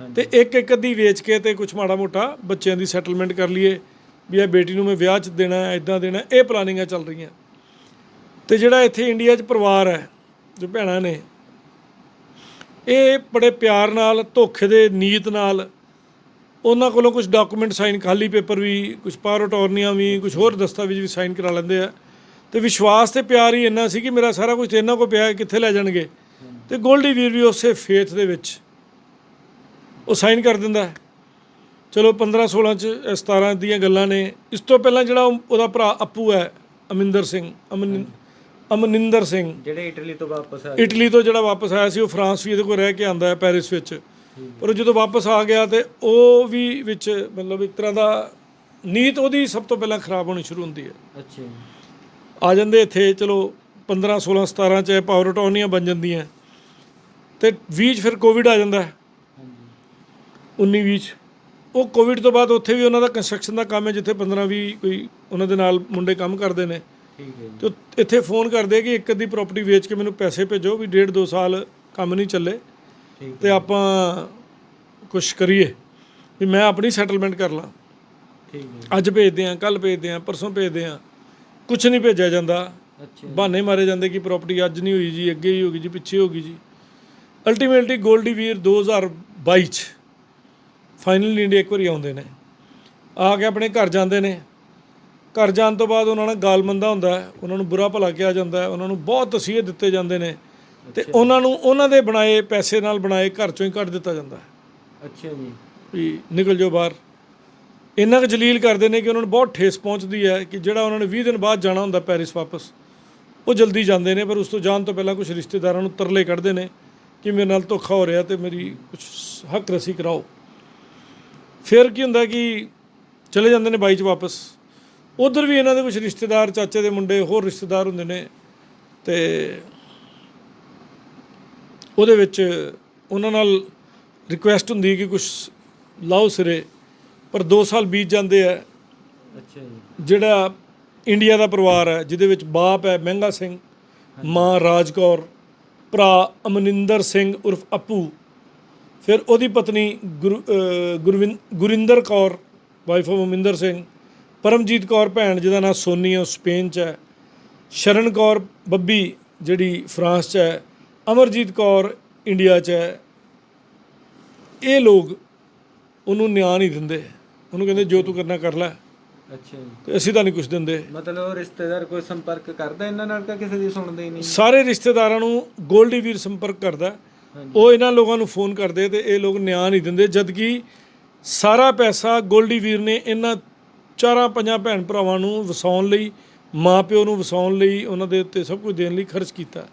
Speaker 3: ਤੇ ਇੱਕ ਇੱਕ ਅੱਧੀ ਵੇਚ ਕੇ ਤੇ ਕੁਝ ਮਾੜਾ ਮੋਟਾ ਬੱਚਿਆਂ ਦੀ ਸੈਟਲਮੈਂਟ ਕਰ ਲਈਏ ਵੀ ਇਹ ਬੇਟੀ ਨੂੰ ਮੈਂ ਵਿਆਹ 'ਚ ਦੇਣਾ ਹੈ ਇਦਾਂ ਦੇਣਾ ਇਹ ਪਲਾਨਿੰਗਾਂ ਚੱਲ ਰਹੀਆਂ। ਤੇ ਜਿਹੜਾ ਇੱਥੇ ਇੰਡੀਆ 'ਚ ਪਰਿਵਾਰ ਹੈ ਜੋ ਭੈਣਾਂ ਨੇ ਇਹ ਬੜੇ ਪਿਆਰ ਨਾਲ, ਧੋਖੇ ਦੇ ਨੀਤ ਨਾਲ ਉਹਨਾਂ ਕੋਲੋਂ ਕੁਝ ਡਾਕੂਮੈਂਟ ਸਾਈਨ ਖਾਲੀ ਪੇਪਰ ਵੀ ਕੁਝ ਪਾਵਰ ਅਟਾਰਨੀਆਂ ਵੀ ਕੁਝ ਹੋਰ ਦਸਤਾਵੇਜ਼ ਵੀ ਸਾਈਨ ਕਰਾ ਲੈਂਦੇ ਆ। ਤੇ ਵਿਸ਼ਵਾਸ ਤੇ ਪਿਆਰ ਹੀ ਇੰਨਾ ਸੀ ਕਿ ਮੇਰਾ ਸਾਰਾ ਕੁਝ ਤੇ ਇਹਨਾਂ ਕੋ ਪਿਆ ਕਿੱਥੇ ਲੈ ਜਾਣਗੇ? ਤੇ ਗੋਲਡੀ ਵੀਰ ਵੀ ਉਸੇ ਫੇਥ ਦੇ ਵਿੱਚ ਉਹ ਸਾਈਨ ਕਰ ਦਿੰਦਾ ਚਲੋ 15 16 ਚ ਇਹ 17 ਦੀਆਂ ਗੱਲਾਂ ਨੇ। ਇਸ ਤੋਂ ਪਹਿਲਾਂ ਜਿਹੜਾ ਉਹ- ਉਹਦਾ ਭਰਾ ਅੱਪੂ ਹੈ, ਅਮਿੰਦਰ ਸਿੰਘ ਅਮਨ ਅਮਨਿੰਦਰ ਸਿੰਘ।
Speaker 2: ਜਿਹੜੇ ਇਟਲੀ ਤੋਂ ਵਾਪਸ ਆ
Speaker 3: ਇਟਲੀ ਤੋਂ ਜਿਹੜਾ ਵਾਪਸ ਆਇਆ ਸੀ ਉਹ ਫਰਾਂਸ ਵੀ ਇਹਦੇ ਕੋਲ ਰਹਿ ਕੇ ਆਂਦਾ ਹੈ ਪੈਰਿਸ ਵਿੱਚ। ਪਰ ਉਹ ਜਦੋਂ ਵਾਪਸ ਆ ਗਿਆ ਤੇ ਉਹ ਵੀ ਵਿੱਚ ਮਤਲਬ ਇੱਕ ਤਰ੍ਹਾਂ ਦਾ ਨੀਤ ਉਹਦੀ ਸਭ ਤੋਂ ਪਹਿਲਾਂ ਖਰਾਬ ਹੋਣੀ ਸ਼ੁਰੂ ਹੁੰਦੀ ਹੈ।
Speaker 2: ਅੱਛਾ।
Speaker 3: ਆ ਜਾਂਦੇ ਇੱਥੇ ਚਲੋ 15 16 17 ਚ ਪਾਵਰ ਅਟਾਰਨੀਆਂ ਬਣ ਜਾਂਦੀਆਂ। ਤੇ 20 ਚ ਫਿਰ ਕੋਵਿਡ ਆ ਜਾਂਦਾ ਹੈ। 19 20 ਚ। ਉਹ ਕੋਵਿਡ ਤੋਂ ਬਾਅਦ ਉੱਥੇ ਵੀ ਉਹਨਾਂ ਦਾ ਕੰਸਟਰਕਸ਼ਨ ਦਾ ਕੰਮ ਹੈ ਜਿੱਥੇ 15 20 ਕੋਈ ਉਹਨਾਂ ਦੇ ਨਾਲ ਮੁੰਡੇ ਕੰਮ ਕਰਦੇ ਨੇ।
Speaker 2: ਠੀਕ ਹੈ ਜੀ।
Speaker 3: ਤੇ ਇੱਥੇ ਫੋਨ ਕਰਦੇ ਕਿ ਇੱਕ ਅੱਧੀ ਪ੍ਰਾਪਰਟੀ ਵੇਚ ਕੇ ਮੈਨੂੰ ਪੈਸੇ ਭੇਜੋ ਵੀ ਡੇਢ ਦੋ ਸਾਲ ਕੰਮ ਨਹੀਂ ਚੱਲੇ। ਤੇ ਆਪਾਂ ਕੁਝ ਕਰੀਏ। ਵੀ ਮੈਂ ਆਪਣੀ ਸੈਟਲਮੈਂਟ ਕਰ ਲਾਂ।
Speaker 2: ਠੀਕ ਹੈ
Speaker 3: ਅੱਜ ਭੇਜਦੇ ਆਂ ਕੱਲ ਭੇਜਦੇ ਆਂ ਪਰਸੋਂ ਭੇਜਦੇ ਆਂ ਕੁਝ ਨਹੀਂ ਭੇਜਿਆ ਜਾਂਦਾ।
Speaker 2: ਅੱਛਾ।
Speaker 3: ਬਹਾਨੇ ਮਾਰੇ ਜਾਂਦੇ ਕਿ ਪ੍ਰਾਪਰਟੀ ਅੱਜ ਨਹੀਂ ਹੋਈ ਜੀ ਅੱਗੇ ਹੀ ਹੋ ਗਈ ਜੀ ਪਿੱਛੇ ਹੋ ਗਈ ਜੀ ਅਲਟੀਮੇਟਲੀ 골ਡੀ ਵੀਰ 2022 ਚ ਫਾਈਨਲ ਇੰਡੀਆ ਇੱਕ ਵਾਰੀ ਆਉਂਦੇ ਨੇ। ਆ ਕੇ ਆਪਣੇ ਘਰ ਜਾਂਦੇ ਨੇ। ਘਰ ਜਾਣ ਤੋਂ ਬਾਅਦ ਉਹਨਾਂ ਨਾਲ ਗਾਲਮੰਦਾ ਹੁੰਦਾ ਹੈ ਉਹਨਾਂ ਨੂੰ ਬੁਰਾ ਭਲਾ ਕਿਹਾ ਜਾਂਦਾ ਹੈ ਉਹਨਾਂ ਨੂੰ ਬਹੁਤ ਤਸੀਹੇ ਦਿੱਤੇ ਜਾਂਦੇ ਨੇ ਤੇ ਉਹਨਾਂ ਨੂੰ ਉਹਨਾਂ ਦੇ ਬਣਾਏ ਪੈਸੇ ਨਾਲ ਬਣਾਏ ਘਰ ਚੋਂ ਹੀ ਕੱਢ ਦਿੱਤਾ ਜਾਂਦਾ ਹੈ।
Speaker 2: ਅੱਛਾ ਜੀ।
Speaker 3: ਵੀ ਨਿਕਲ ਜਾਓ ਬਾਹਰ। ਇੰਨਾ ਕੁ ਜਲੀਲ ਕਰਦੇ ਨੇ ਕਿ ਉਹਨਾਂ ਨੂੰ ਬਹੁਤ ਠੇਸ ਪਹੁੰਚਦੀ ਹੈ ਕਿ ਜਿਹੜਾ ਉਹਨਾਂ ਨੇ 20 ਦਿਨ ਬਾਅਦ ਜਾਣਾ ਹੁੰਦਾ ਪੈਰਿਸ ਵਾਪਸ ਉਹ ਜਲਦੀ ਜਾਂਦੇ ਨੇ ਪਰ ਉਸ ਤੋਂ ਜਾਣ ਤੋਂ ਪਹਿਲਾਂ ਕੁਝ ਰਿਸ਼ਤੇਦਾਰਾਂ ਨੂੰ ਤਰਲੇ ਕੱਢਦੇ ਨੇ ਕਿ ਮੇਰੇ ਨਾਲ ਧੋਖਾ ਹੋ ਰਿਹਾ ਤੇ ਮੇਰੀ ਕੁਝ ਹੱਕ ਰਸੀ ਕਰਾਓ। ਫਿਰ ਕੀ ਹੁੰਦਾ ਕਿ ਚਲੇ ਜਾਂਦੇ ਨੇ ਬਾਈ ਚ ਵਾਪਸ। ਉਧਰ ਵੀ ਇਹਨਾਂ ਦੇ ਕੁਝ ਰਿਸ਼ਤੇਦਾਰ ਚਾਚੇ ਦੇ ਮੁੰਡੇ ਹੋਰ ਰਿਸ਼ਤੇਦਾਰ ਹੁੰਦੇ ਨੇ ਤੇ ਉਹਦੇ ਵਿੱਚ ਉਹਨਾਂ ਨਾਲ ਰਿਕੁਐਸਟ ਹੁੰਦੀ ਕਿ ਕੁਝ ਲਾਓ ਸਿਰੇ ਪਰ 2 ਸਾਲ ਬੀਤ ਜਾਂਦੇ ਆ।
Speaker 2: ਅੱਛਾ ਜੀ।
Speaker 3: ਜਿਹੜਾ ਇੰਡੀਆ ਦਾ ਪਰਿਵਾਰ ਹੈ ਜਿਹਦੇ ਵਿੱਚ ਬਾਪ ਹੈ ਮਹਿੰਗਾ ਸਿੰਘ ਮਾਂ ਰਾਜ ਕੌਰ ਭਰਾ ਅਮਨਿੰਦਰ ਸਿੰਘ ਉਰਫ ਅੱਪੂ ਫਿਰ ਉਹਦੀ ਪਤਨੀ ਗੁਰ- ਅਹ ਗੁਰਵਿੰ- ਗੁਰਿੰਦਰ ਕੌਰ ਵਾਈਫ ਆਫ ਅਮਿੰਦਰ ਸਿੰਘ ਪਰਮਜੀਤ ਕੌਰ ਭੈਣ ਜਿਹਦਾ ਨਾਮ ਸੋਨੀ ਹੈ ਉਹ ਸਪੇਨ 'ਚ ਹੈ। ਸ਼ਰਨ ਕੌਰ ਬੱਬੀ ਜਿਹੜੀ ਫਰਾਂਸ 'ਚ ਹੈ। ਅਮਰਜੀਤ ਕੌਰ ਇੰਡੀਆ 'ਚ ਹੈ। ਇਹ ਲੋਕ ਉਹਨੂੰ ਨਿਆਂ ਨਹੀਂ ਦਿੰਦੇ। ਉਹਨੂੰ ਕਹਿੰਦੇ ਜੋ ਤੂੰ ਕਰਨਾ ਕਰ ਲੈ।
Speaker 2: ਅੱਛਾ ਜੀ।
Speaker 3: ਤੇ ਅਸੀਂ ਤਾਂ ਨਹੀਂ ਕੁਝ ਦਿੰਦੇ।
Speaker 2: ਮਤਲਬ ਉਹ ਰਿਸ਼ਤੇਦਾਰ ਕੋਈ ਸੰਪਰਕ ਕਰਦਾ ਇਹਨਾਂ ਨਾਲ ਕਿ ਕਿਸੇ ਦੀ ਸੁਣਦੇ ਹੀ ਨਹੀਂ?
Speaker 3: ਸਾਰੇ ਰਿਸ਼ਤੇਦਾਰਾਂ ਨੂੰ ਗੋਲਡੀ ਵੀਰ ਸੰਪਰਕ ਕਰਦਾ। ਉਹ ਇਹਨਾਂ ਲੋਕਾਂ ਨੂੰ ਫੋਨ ਕਰਦੇ ਤੇ ਇਹ ਲੋਕ ਨਿਆਂ ਨਹੀਂ ਦਿੰਦੇ ਜਦ ਕਿ ਸਾਰਾ ਪੈਸਾ ਗੋਲਡੀ ਵੀਰ ਨੇ ਇਹਨਾਂ ਚਾਰਾਂ ਪੰਜਾਂ ਭੈਣ ਭਰਾਵਾਂ ਨੂੰ ਵਸਾਉਣ ਲਈ, ਮਾਪਿਓ ਨੂੰ ਵਸਾਉਣ ਲਈ ਉਹਨਾਂ ਦੇ ਉੱਤੇ ਸਭ ਕੁਝ ਦੇਣ ਲਈ ਖਰਚ ਕੀਤਾ।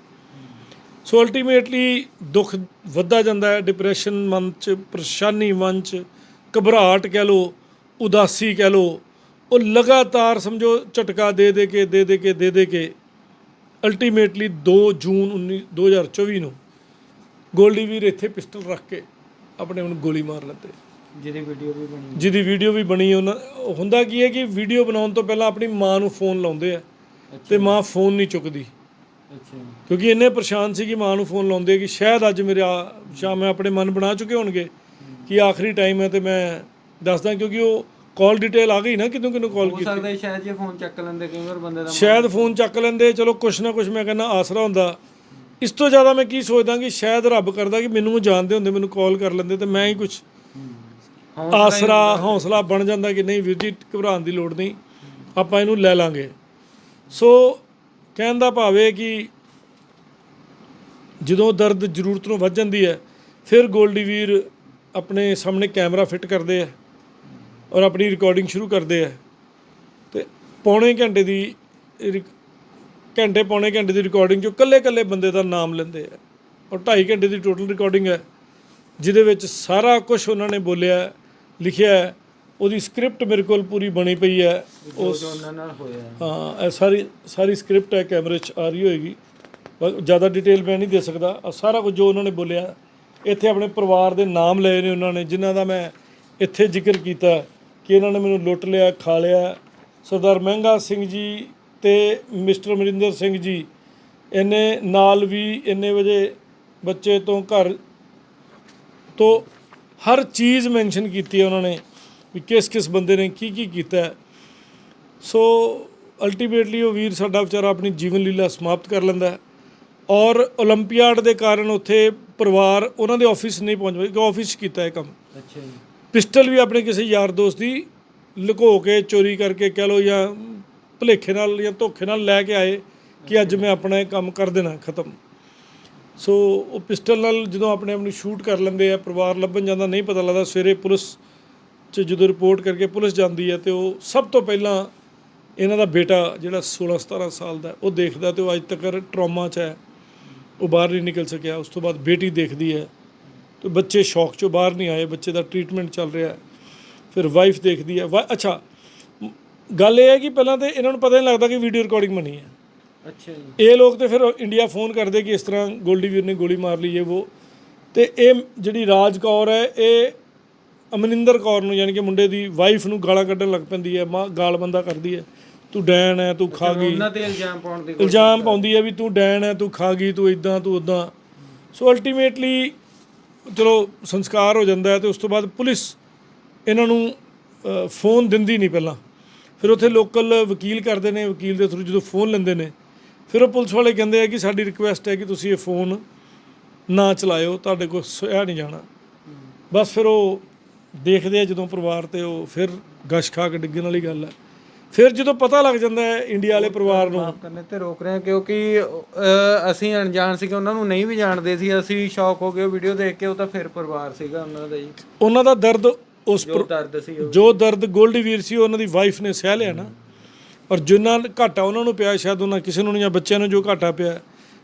Speaker 3: ਸੋ ਅਲਟੀਮੇਟਲੀ ਦੁੱਖ ਵੱਧਦਾ ਜਾਂਦਾ ਹੈ ਡਿਪਰੈਸ਼ਨ ਮਨ ਚ ਪਰੇਸ਼ਾਨੀ ਮਨ ਚ ਘਬਰਾਹਟ ਕਹਿ ਲੋ ਉਦਾਸੀ ਕਹਿ ਲੋ ਉਹ ਲਗਾਤਾਰ ਸਮਝੋ ਝਟਕਾ ਦੇ ਦੇ ਕੇ, ਦੇ ਦੇ ਕੇ, ਦੇ ਦੇ ਕੇ ਅਲਟੀਮੇਟਲੀ 2 ਜੂਨ 19 2024 ਨੂੰ ਗੋਲਡੀ ਵੀਰ ਇੱਥੇ ਪਿਸਟਲ ਰੱਖ ਕੇ ਆਪਣੇ ਉਹਨੂੰ ਗੋਲੀ ਮਾਰ ਲੈਂਦੇ।
Speaker 2: ਜਿਹਦੀ ਵੀਡੀਓ ਵੀ ਬਣੀ
Speaker 3: ਜਿਹਦੀ ਵੀਡੀਓ ਵੀ ਬਣੀ ਉਹਨਾਂ ਉਹ ਹੁੰਦਾ ਕੀ ਹੈ ਕਿ ਵੀਡੀਓ ਬਣਾਉਣ ਤੋਂ ਪਹਿਲਾਂ ਆਪਣੀ ਮਾਂ ਨੂੰ ਫੋਨ ਲਾਉਂਦੇ ਆ ਤੇ ਮਾਂ ਫੋਨ ਨਹੀਂ ਚੁੱਕਦੀ।
Speaker 2: ਅੱਛਾ।
Speaker 3: ਕਿਉਂਕਿ ਇੰਨੇ ਪਰੇਸ਼ਾਨ ਸੀ ਕਿ ਮਾਂ ਨੂੰ ਫੋਨ ਲਾਉਂਦੇ ਕਿ ਸ਼ਾਇਦ ਅੱਜ ਮੇਰੇ ਸ਼ਾਮ ਮੈਂ ਆਪਣੇ ਮਨ ਬਣਾ ਚੁੱਕੇ ਹੋਣਗੇ ਕਿ ਆਖਰੀ ਟਾਈਮ ਹੈ ਤੇ ਮੈਂ ਦੱਸਦਾ ਕਿਉਂਕਿ ਉਹ ਕਾਲ ਡਿਟੇਲ ਆ ਗਈ ਨਾ ਕਿਦੋਂ ਕਿਦੋਂ ਕਾਲ
Speaker 2: ਹੋ
Speaker 3: ਕੀਤੀ।
Speaker 2: ਸਕਦਾ ਹੈ ਸ਼ਾਇਦ ਜੇ ਫੋਨ ਚੱਕ ਲੈਂਦੇ ਕਈ ਵਾਰ ਬੰਦੇ ਦਾ
Speaker 3: ਸ਼ਾਇਦ ਫੋਨ ਚੱਕ ਲੈਂਦੇ ਚਲੋ ਕੁਛ ਨਾ ਕੁਛ ਮੈਂ ਕਹਿੰਦਾ ਆਸਰਾ ਹੁੰਦਾ। ਇਸ ਤੋਂ ਜ਼ਿਆਦਾ ਮੈਂ ਕੀ ਸੋਚਦਾ ਕਿ ਸ਼ਾਇਦ ਰੱਬ ਕਰਦਾ ਕਿ ਮੈਨੂੰ ਉਹ ਜਾਣਦੇ ਹੁੰਦੇ ਮੈਨੂੰ ਕਾਲ ਕਰ ਲੈਂਦੇ ਤੇ ਮੈਂ ਹੀ ਕੁਛ ਆਸਰਾ ਹੌਸਲਾ ਬਣ ਜਾਂਦਾ ਕਿ ਨਹੀਂ ਵੀਰ ਜੀ ਘਬਰਾਉਣ ਦੀ ਲੋੜ ਨਹੀਂ ਆਪਾਂ ਇਹਨੂੰ ਲੈ ਲਾਂਗੇ। ਸੋ ਕਹਿਣ ਦਾ ਭਾਵ ਇਹ ਕਿ ਜਦੋਂ ਦਰਦ ਜ਼ਰੂਰਤ ਨੂੰ ਵੱਧ ਜਾਂਦੀ ਹੈ ਫਿਰ ਗੋਲਡੀ ਵੀਰ ਆਪਣੇ ਸਾਹਮਣੇ ਕੈਮਰਾ ਫਿੱਟ ਕਰਦੇ ਆ ਔਰ ਆਪਣੀ ਰਿਕਾਰਡਿੰਗ ਸ਼ੁਰੂ ਕਰਦੇ ਆ। ਤੇ ਪੌਣੇ ਘੰਟੇ ਦੀ ਘੰਟੇ ਪੌਣੇ ਘੰਟੇ ਦੀ ਰਿਕਾਰਡਿੰਗ ਚੋਂ ਕੱਲੇ ਕੱਲੇ ਬੰਦੇ ਦਾ ਨਾਮ ਲੈਂਦੇ ਆ। ਔਰ 2.5 ਘੰਟੇ ਦੀ ਟੋਟਲ ਰਿਕਾਰਡਿੰਗ ਹੈ ਜਿਹਦੇ ਵਿੱਚ ਸਾਰਾ ਕੁਝ ਉਹਨਾਂ ਨੇ ਬੋਲਿਆ। ਲਿਖਿਆ। ਉਹਦੀ ਸਕ੍ਰਿਪਟ ਮੇਰੇ ਕੋਲ ਪੂਰੀ ਬਣੀ ਪਈ ਹੈ।
Speaker 2: ਜੋ ਉਹਨਾਂ ਨਾਲ ਹੋਇਆ
Speaker 3: ਹਾਂ। ਇਹ ਸਾਰੀ ਸਾਰੀ ਸਕ੍ਰਿਪਟ ਹੈ ਕੈਮਰੇ 'ਚ ਆ ਰਹੀ ਹੋਏਗੀ। ਜ਼ਿਆਦਾ ਡਿਟੇਲ ਮੈਂ ਨਹੀਂ ਦੇ ਸਕਦਾ। ਆਹ ਸਾਰਾ ਕੁਝ ਜੋ ਉਹਨਾਂ ਨੇ ਬੋਲਿਆ ਇੱਥੇ ਆਪਣੇ ਪਰਿਵਾਰ ਦੇ ਨਾਮ ਲਏ ਨੇ ਉਹਨਾਂ ਨੇ ਜਿਨ੍ਹਾਂ ਦਾ ਮੈਂ ਇੱਥੇ ਜ਼ਿਕਰ ਕੀਤਾ ਕਿ ਇਹਨਾਂ ਨੇ ਮੈਨੂੰ ਲੁੱਟ ਲਿਆ ਖਾ ਲਿਆ। ਸਰਦਾਰ ਮਹਿੰਗਾ ਸਿੰਘ ਜੀ ਤੇ ਮਿਸਟਰ ਮਰਿੰਦਰ ਸਿੰਘ ਜੀ ਇਹਨੇ ਨਾਲ ਵੀ ਇੰਨੇ ਵਜੇ ਬੱਚੇ ਤੋਂ ਘਰ ਤੋਂ ਹਰ ਚੀਜ਼ ਮੈਂਸ਼ਨ ਕੀਤੀ ਹੈ ਉਹਨਾਂ ਨੇ ਵੀ ਕਿਸ ਕਿਸ ਬੰਦੇ ਨੇ ਕੀ ਕੀ ਕੀਤਾ ਹੈ। ਸੋ ਅਲਟੀਮੇਟਲੀ ਉਹ ਵੀਰ ਸਾਡਾ ਵਿਚਾਰਾ ਆਪਣੀ ਜੀਵਨ ਲੀਲਾ ਸਮਾਪਤ ਕਰ ਲੈਂਦਾ ਹੈ ਔਰ 올림픽 ਦੇ ਕਾਰਨ ਉੱਥੇ ਪਰਿਵਾਰ ਉਹਨਾਂ ਦੇ ਆਫਿਸ ਨਹੀਂ ਪਹੁੰਚ ਪਾਇਆ ਕਿਉਂਕਿ ਆਫਿਸ 'ਚ ਕੀਤਾ ਇਹ ਕੰਮ
Speaker 2: ਅੱਛਾ ਜੀ
Speaker 3: ਪਿਸਟਲ ਵੀ ਆਪਣੇ ਕਿਸੇ ਯਾਰ ਦੋਸਤ ਦੀ ਲੁਕੋ ਕੇ ਚੋਰੀ ਕਰਕੇ ਕਹਿ ਲਓ ਜਾਂ ਭੁਲੇਖੇ ਨਾਲ ਜਾਂ ਧੋਖੇ ਨਾਲ ਲੈ ਕੇ ਆਏ ਕਿ ਅੱਜ ਮੈਂ ਆਪਣਾ ਇਹ ਕੰਮ ਕਰ ਦੇਣਾ ਖਤਮ ਸੋ ਉਹ ਪਿਸਟਲ ਨਾਲ ਜਦੋਂ ਆਪਣੇ ਆਪ ਨੂੰ ਸ਼ੂਟ ਕਰ ਲੈਂਦੇ ਆ, ਪਰਿਵਾਰ ਲੱਭਣ ਜਾਂਦਾ, ਨਹੀਂ ਪਤਾ ਲੱਗਦਾ, ਸਵੇਰੇ ਪੁਲਿਸ 'ਚ ਜਦੋਂ ਰਿਪੋਰਟ ਕਰਕੇ ਪੁਲਿਸ ਜਾਂਦੀ ਹੈ ਤੇ ਉਹ ਸਭ ਤੋਂ ਪਹਿਲਾਂ ਇਹਨਾਂ ਦਾ ਬੇਟਾ ਜਿਹੜਾ 16 17 ਸਾਲ ਦਾ, ਉਹ ਦੇਖਦਾ ਤੇ ਉਹ ਅੱਜ ਤੱਕ ਟਰਾਮਾ 'ਚ ਹੈ। ਉਹ ਬਾਹਰ ਨਹੀਂ ਨਿਕਲ ਸਕਿਆ, ਉਸ ਤੋਂ ਬਾਅਦ ਬੇਟੀ ਦੇਖਦੀ ਹੈ। ਤੇ ਬੱਚੇ ਸ਼ੌਕ 'ਚੋਂ ਬਾਹਰ ਨਹੀਂ ਆਏ, ਬੱਚੇ ਦਾ ਟ੍ਰੀਟਮੈਂਟ ਚੱਲ ਰਿਹਾ ਫਿਰ ਵਾਈਫ ਦੇਖਦੀ ਹੈ ਵਾ- ਅੱਛਾ ਗੱਲ ਇਹ ਹੈ ਕਿ ਪਹਿਲਾਂ ਤੇ ਇਹਨਾਂ ਨੂੰ ਪਤਾ ਨਹੀਂ ਲੱਗਦਾ ਕਿ ਵੀਡੀਓ ਰਿਕਾਰਡਿੰਗ ਬਣੀ ਹੈ।
Speaker 2: ਅੱਛਾ ਜੀ।
Speaker 3: ਇਹ ਲੋਕ ਤੇ ਫਿਰ ਇੰਡੀਆ ਫੋਨ ਕਰਦੇ ਕਿ ਇਸ ਤਰ੍ਹਾਂ ਗੋਲਡੀ ਵੀਰ ਨੇ ਗੋਲੀ ਮਾਰ ਲਈ ਇਹ ਉਹ ਤੇ ਇਹ ਜਿਹੜੀ ਰਾਜ ਕੌਰ ਹੈ ਇਹ ਅਮਨਿੰਦਰ ਕੌਰ ਨੂੰ ਯਾਨੀ ਕਿ ਮੁੰਡੇ ਦੀ ਵਾਈਫ ਨੂੰ ਗਾਲਾਂ ਕੱਢਣ ਲੱਗ ਪੈਂਦੀ ਹੈ ਮਾਂ ਗਾਲ ਬੰਦਾ ਕਰਦੀ ਹੈ ਤੂੰ ਡੈਣ ਹੈ ਤੂੰ ਖਾ ਗਈ।
Speaker 2: ਉਹਨਾਂ ਤੇ ਇਲਜ਼ਾਮ ਪਾਉਣ ਦੀ
Speaker 3: ਇਲਜ਼ਾਮ ਪਾਉਂਦੀ ਹੈ ਵੀ ਤੂੰ ਡੈਣ ਹੈ ਤੂੰ ਖਾ ਗਈ ਤੂੰ ਇਦਾਂ ਤੂੰ ਉਦਾਂ ਸੋ ਅਲਟੀਮੇਟਲੀ ਚਲੋ ਸੰਸਕਾਰ ਹੋ ਜਾਂਦਾ ਹੈ ਤੇ ਉਸ ਤੋਂ ਬਾਅਦ ਪੁਲਿਸ ਇਹਨਾਂ ਨੂੰ ਫੋਨ ਦਿੰਦੀ ਨਹੀਂ ਪਹਿਲਾਂ। ਫਿਰ ਉੱਥੇ ਲੋਕਲ ਵਕੀਲ ਕਰਦੇ ਨੇ ਵਕੀਲ ਦੇ ਥਰੂ ਜਦੋਂ ਫੋਨ ਲੈਂਦੇ ਨੇ ਫਿਰ ਉਹ ਪੁਲਿਸ ਵਾਲੇ ਕਹਿੰਦੇ ਆ ਕਿ ਸਾਡੀ ਰਿਕੁਐਸਟ ਹੈ ਕਿ ਤੁਸੀਂ ਇਹ ਫੋਨ ਨਾ ਚਲਾਇਓ ਤੁਹਾਡੇ ਕੋਲ ਸੋਇਆ ਨਹੀਂ ਜਾਣਾ। ਬਸ ਫਿਰ ਉਹ ਦੇਖਦੇ ਆ ਜਦੋਂ ਪਰਿਵਾਰ ਤੇ ਉਹ ਫਿਰ ਗਸ਼ ਖਾ ਕੇ ਡਿੱਗਣ ਵਾਲੀ ਗੱਲ ਹੈ। ਫਿਰ ਜਦੋਂ ਪਤਾ ਲੱਗ ਜਾਂਦਾ ਹੈ ਇੰਡੀਆ ਵਾਲੇ ਪਰਿਵਾਰ ਨੂੰ
Speaker 2: ਮਾਫ ਕਰਨੇ ਤੇ ਰੋਕ ਰਹੇ ਹਾਂ ਕਿਉਂਕਿ ਅਸੀਂ ਅਣਜਾਣ ਸੀ ਕਿ ਉਹਨਾਂ ਨੂੰ ਨਹੀਂ ਵੀ ਜਾਣਦੇ ਸੀ। ਅਸੀਂ ਸ਼ੌਕ ਹੋ ਗਏ ਵੀਡੀਓ ਦੇਖ ਕੇ ਉਹ ਤਾਂ ਫਿਰ ਪਰਿਵਾਰ ਸੀਗਾ ਉਹਨਾਂ ਦਾ ਜੀ
Speaker 3: ਉਹਨਾਂ ਦਾ ਦਰਦ ਉਸ
Speaker 2: ਜੋ ਦਰਦ ਸੀ
Speaker 3: ਜੋ ਦਰਦ ਗੋਲਡੀ ਵੀਰ ਸੀ ਉਹਨਾਂ ਦੀ ਵਾਈਫ ਨੇ ਸਹਿ ਲਿਆ ਨਾ। ਔਰ ਜਿੰਨਾ ਘਾਟਾ ਉਹਨਾਂ ਨੂੰ ਪਿਆ, ਸ਼ਾਇਦ ਉਹਨਾਂ ਕਿਸੇ ਨੂੰ ਨਹੀਂ ਜਾਂ ਬੱਚਿਆਂ ਨੂੰ ਜੋ ਘਾਟਾ ਪਿਆ।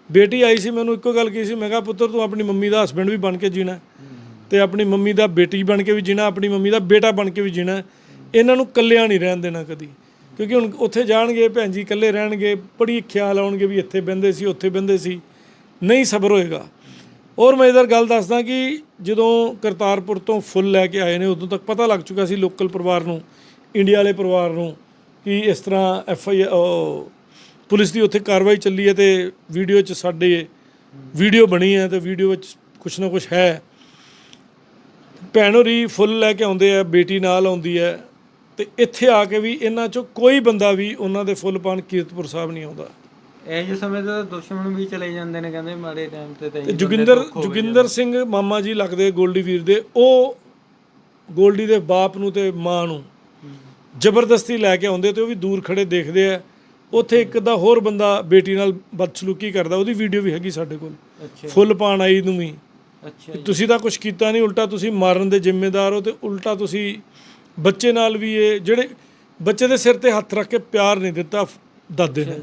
Speaker 3: ਬੇਟੀ ਆਈ ਸੀ, ਮੈਨੂੰ ਇੱਕੋ ਗੱਲ ਕਹੀ ਸੀ, ਮੈਂ ਕਿਹਾ, ਪੁੱਤਰ, ਤੂੰ ਆਪਣੀ ਮੰਮੀ ਦਾ ਹਸਬੰਡ ਵੀ ਬਣ ਕੇ ਜੀਣਾ ਹੈ ਤੇ ਆਪਣੀ ਮੰਮੀ ਦਾ ਬੇਟੀ ਬਣ ਕੇ ਵੀ ਜੀਣਾ ਆਪਣੀ ਮੰਮੀ ਦਾ ਬੇਟਾ ਬਣ ਕੇ ਵੀ ਜੀਣਾ ਇਹਨਾਂ ਨੂੰ ਇਕੱਲਿਆਂ ਨਹੀਂ ਰਹਿਣ ਦੇਣਾ ਕਦੀ, ਕਿਉਂਕਿ ਹੁਣ ਉੱਥੇ ਜਾਣਗੇ, ਭੈਣ ਜੀ ਇਕੱਲੇ ਰਹਿਣਗੇ, ਬੜੀ ਖਿਆਲ ਆਉਣਗੇ ਵੀ ਇੱਥੇ ਬੰਦੇ ਸੀ, ਉੱਥੇ ਬੰਦੇ ਸੀ, ਨਹੀਂ ਸਬਰ ਹੋਏਗਾ। ਔਰ ਮੈਂ ਇਧਰ ਗੱਲ ਦੱਸਦਾ ਕਿ ਜਦੋਂ ਕਰਤਾਰਪੁਰ ਤੋਂ ਫੁੱਲ ਲੈ ਕੇ ਆਏ ਨੇ, ਉਦੋਂ ਤੱਕ ਪਤਾ ਲੱਗ ਚੁੱਕਾ ਸੀ ਲੋਕਲ ਪਰਿਵਾਰ ਨੂੰ, ਇੰਡੀਆ ਵਾਲੇ ਪਰਿਵਾਰ ਨੂੰ ਕਿ ਇਸ ਤਰ੍ਹਾਂ ਐਫ ਆਈ ਪੁਲਿਸ ਦੀ ਉੱਥੇ ਕਾਰਵਾਈ ਚੱਲੀ ਹੈ ਤੇ ਵੀਡੀਓ 'ਚ ਸਾਡੇ ਵੀਡੀਓ ਬਣੀ ਹੈ ਤੇ ਵੀਡੀਓ ਵਿੱਚ ਕੁਛ ਨਾ ਕੁਛ ਹੈ। ਭੈਣ ਹੋਰੀ ਫੁੱਲ ਲੈ ਕੇ ਆਉਂਦੇ ਆ ਬੇਟੀ ਨਾਲ ਆਉਂਦੀ ਹੈ ਤੇ ਇੱਥੇ ਆ ਕੇ ਵੀ ਇਹਨਾਂ 'ਚੋਂ ਕੋਈ ਬੰਦਾ ਵੀ ਉਹਨਾਂ ਦੇ ਫੁੱਲ ਪਾਣ ਕੀਰਤਪੁਰ ਸਾਹਿਬ ਨਹੀਂ ਆਉਂਦਾ।
Speaker 2: ਇਹ ਜਿਹੇ ਸਮੇਂ ਤੇ ਦੁਸ਼ਮਣ ਵੀ ਚਲੇ ਜਾਂਦੇ ਨੇ ਕਹਿੰਦੇ ਮਾੜੇ ਟਾਈਮ ਤੇ ਤਾਂ
Speaker 3: ਤੇ ਜੋਗਿੰਦਰ ਜੋਗਿੰਦਰ ਸਿੰਘ ਮਾਮਾ ਜੀ ਲੱਗਦੇ ਗੋਲਡੀ ਵੀਰ ਦੇ ਉਹ ਗੋਲਡੀ ਦੇ ਬਾਪ ਨੂੰ ਤੇ ਮਾਂ ਨੂੰ ਜ਼ਬਰਦਸਤੀ ਲੈ ਕੇ ਆਉਂਦੇ ਤੇ ਉਹ ਵੀ ਦੂਰ ਖੜੇ ਦੇਖਦੇ ਆ। ਉੱਥੇ ਇੱਕ ਦਾ ਹੋਰ ਬੰਦਾ ਬੇਟੀ ਨਾਲ ਬਦਸਲੂਕੀ ਕਰਦਾ ਉਹਦੀ ਵੀਡੀਓ ਵੀ ਹੈਗੀ ਸਾਡੇ ਕੋਲ। ਫੁੱਲ ਪਾਣ ਆਈ ਨੂੰ ਵੀ। ਤੁਸੀਂ ਤਾਂ ਕੁਝ ਕੀਤਾ ਨਹੀਂ ਉਲਟਾ ਤੁਸੀਂ ਮਾਰਨ ਦੇ ਜ਼ਿੰਮੇਦਾਰ ਹੋ ਤੇ ਉਲਟਾ ਤੁਸੀਂ ਬੱਚੇ ਨਾਲ ਵੀ ਇਹ ਜਿਹੜੇ ਬੱਚੇ ਦੇ ਸਿਰ ਤੇ ਹੱਥ ਰੱਖ ਕੇ ਪਿਆਰ ਨਹੀਂ ਦਿੱਤਾ ਦਾਦੇ ਨੇ।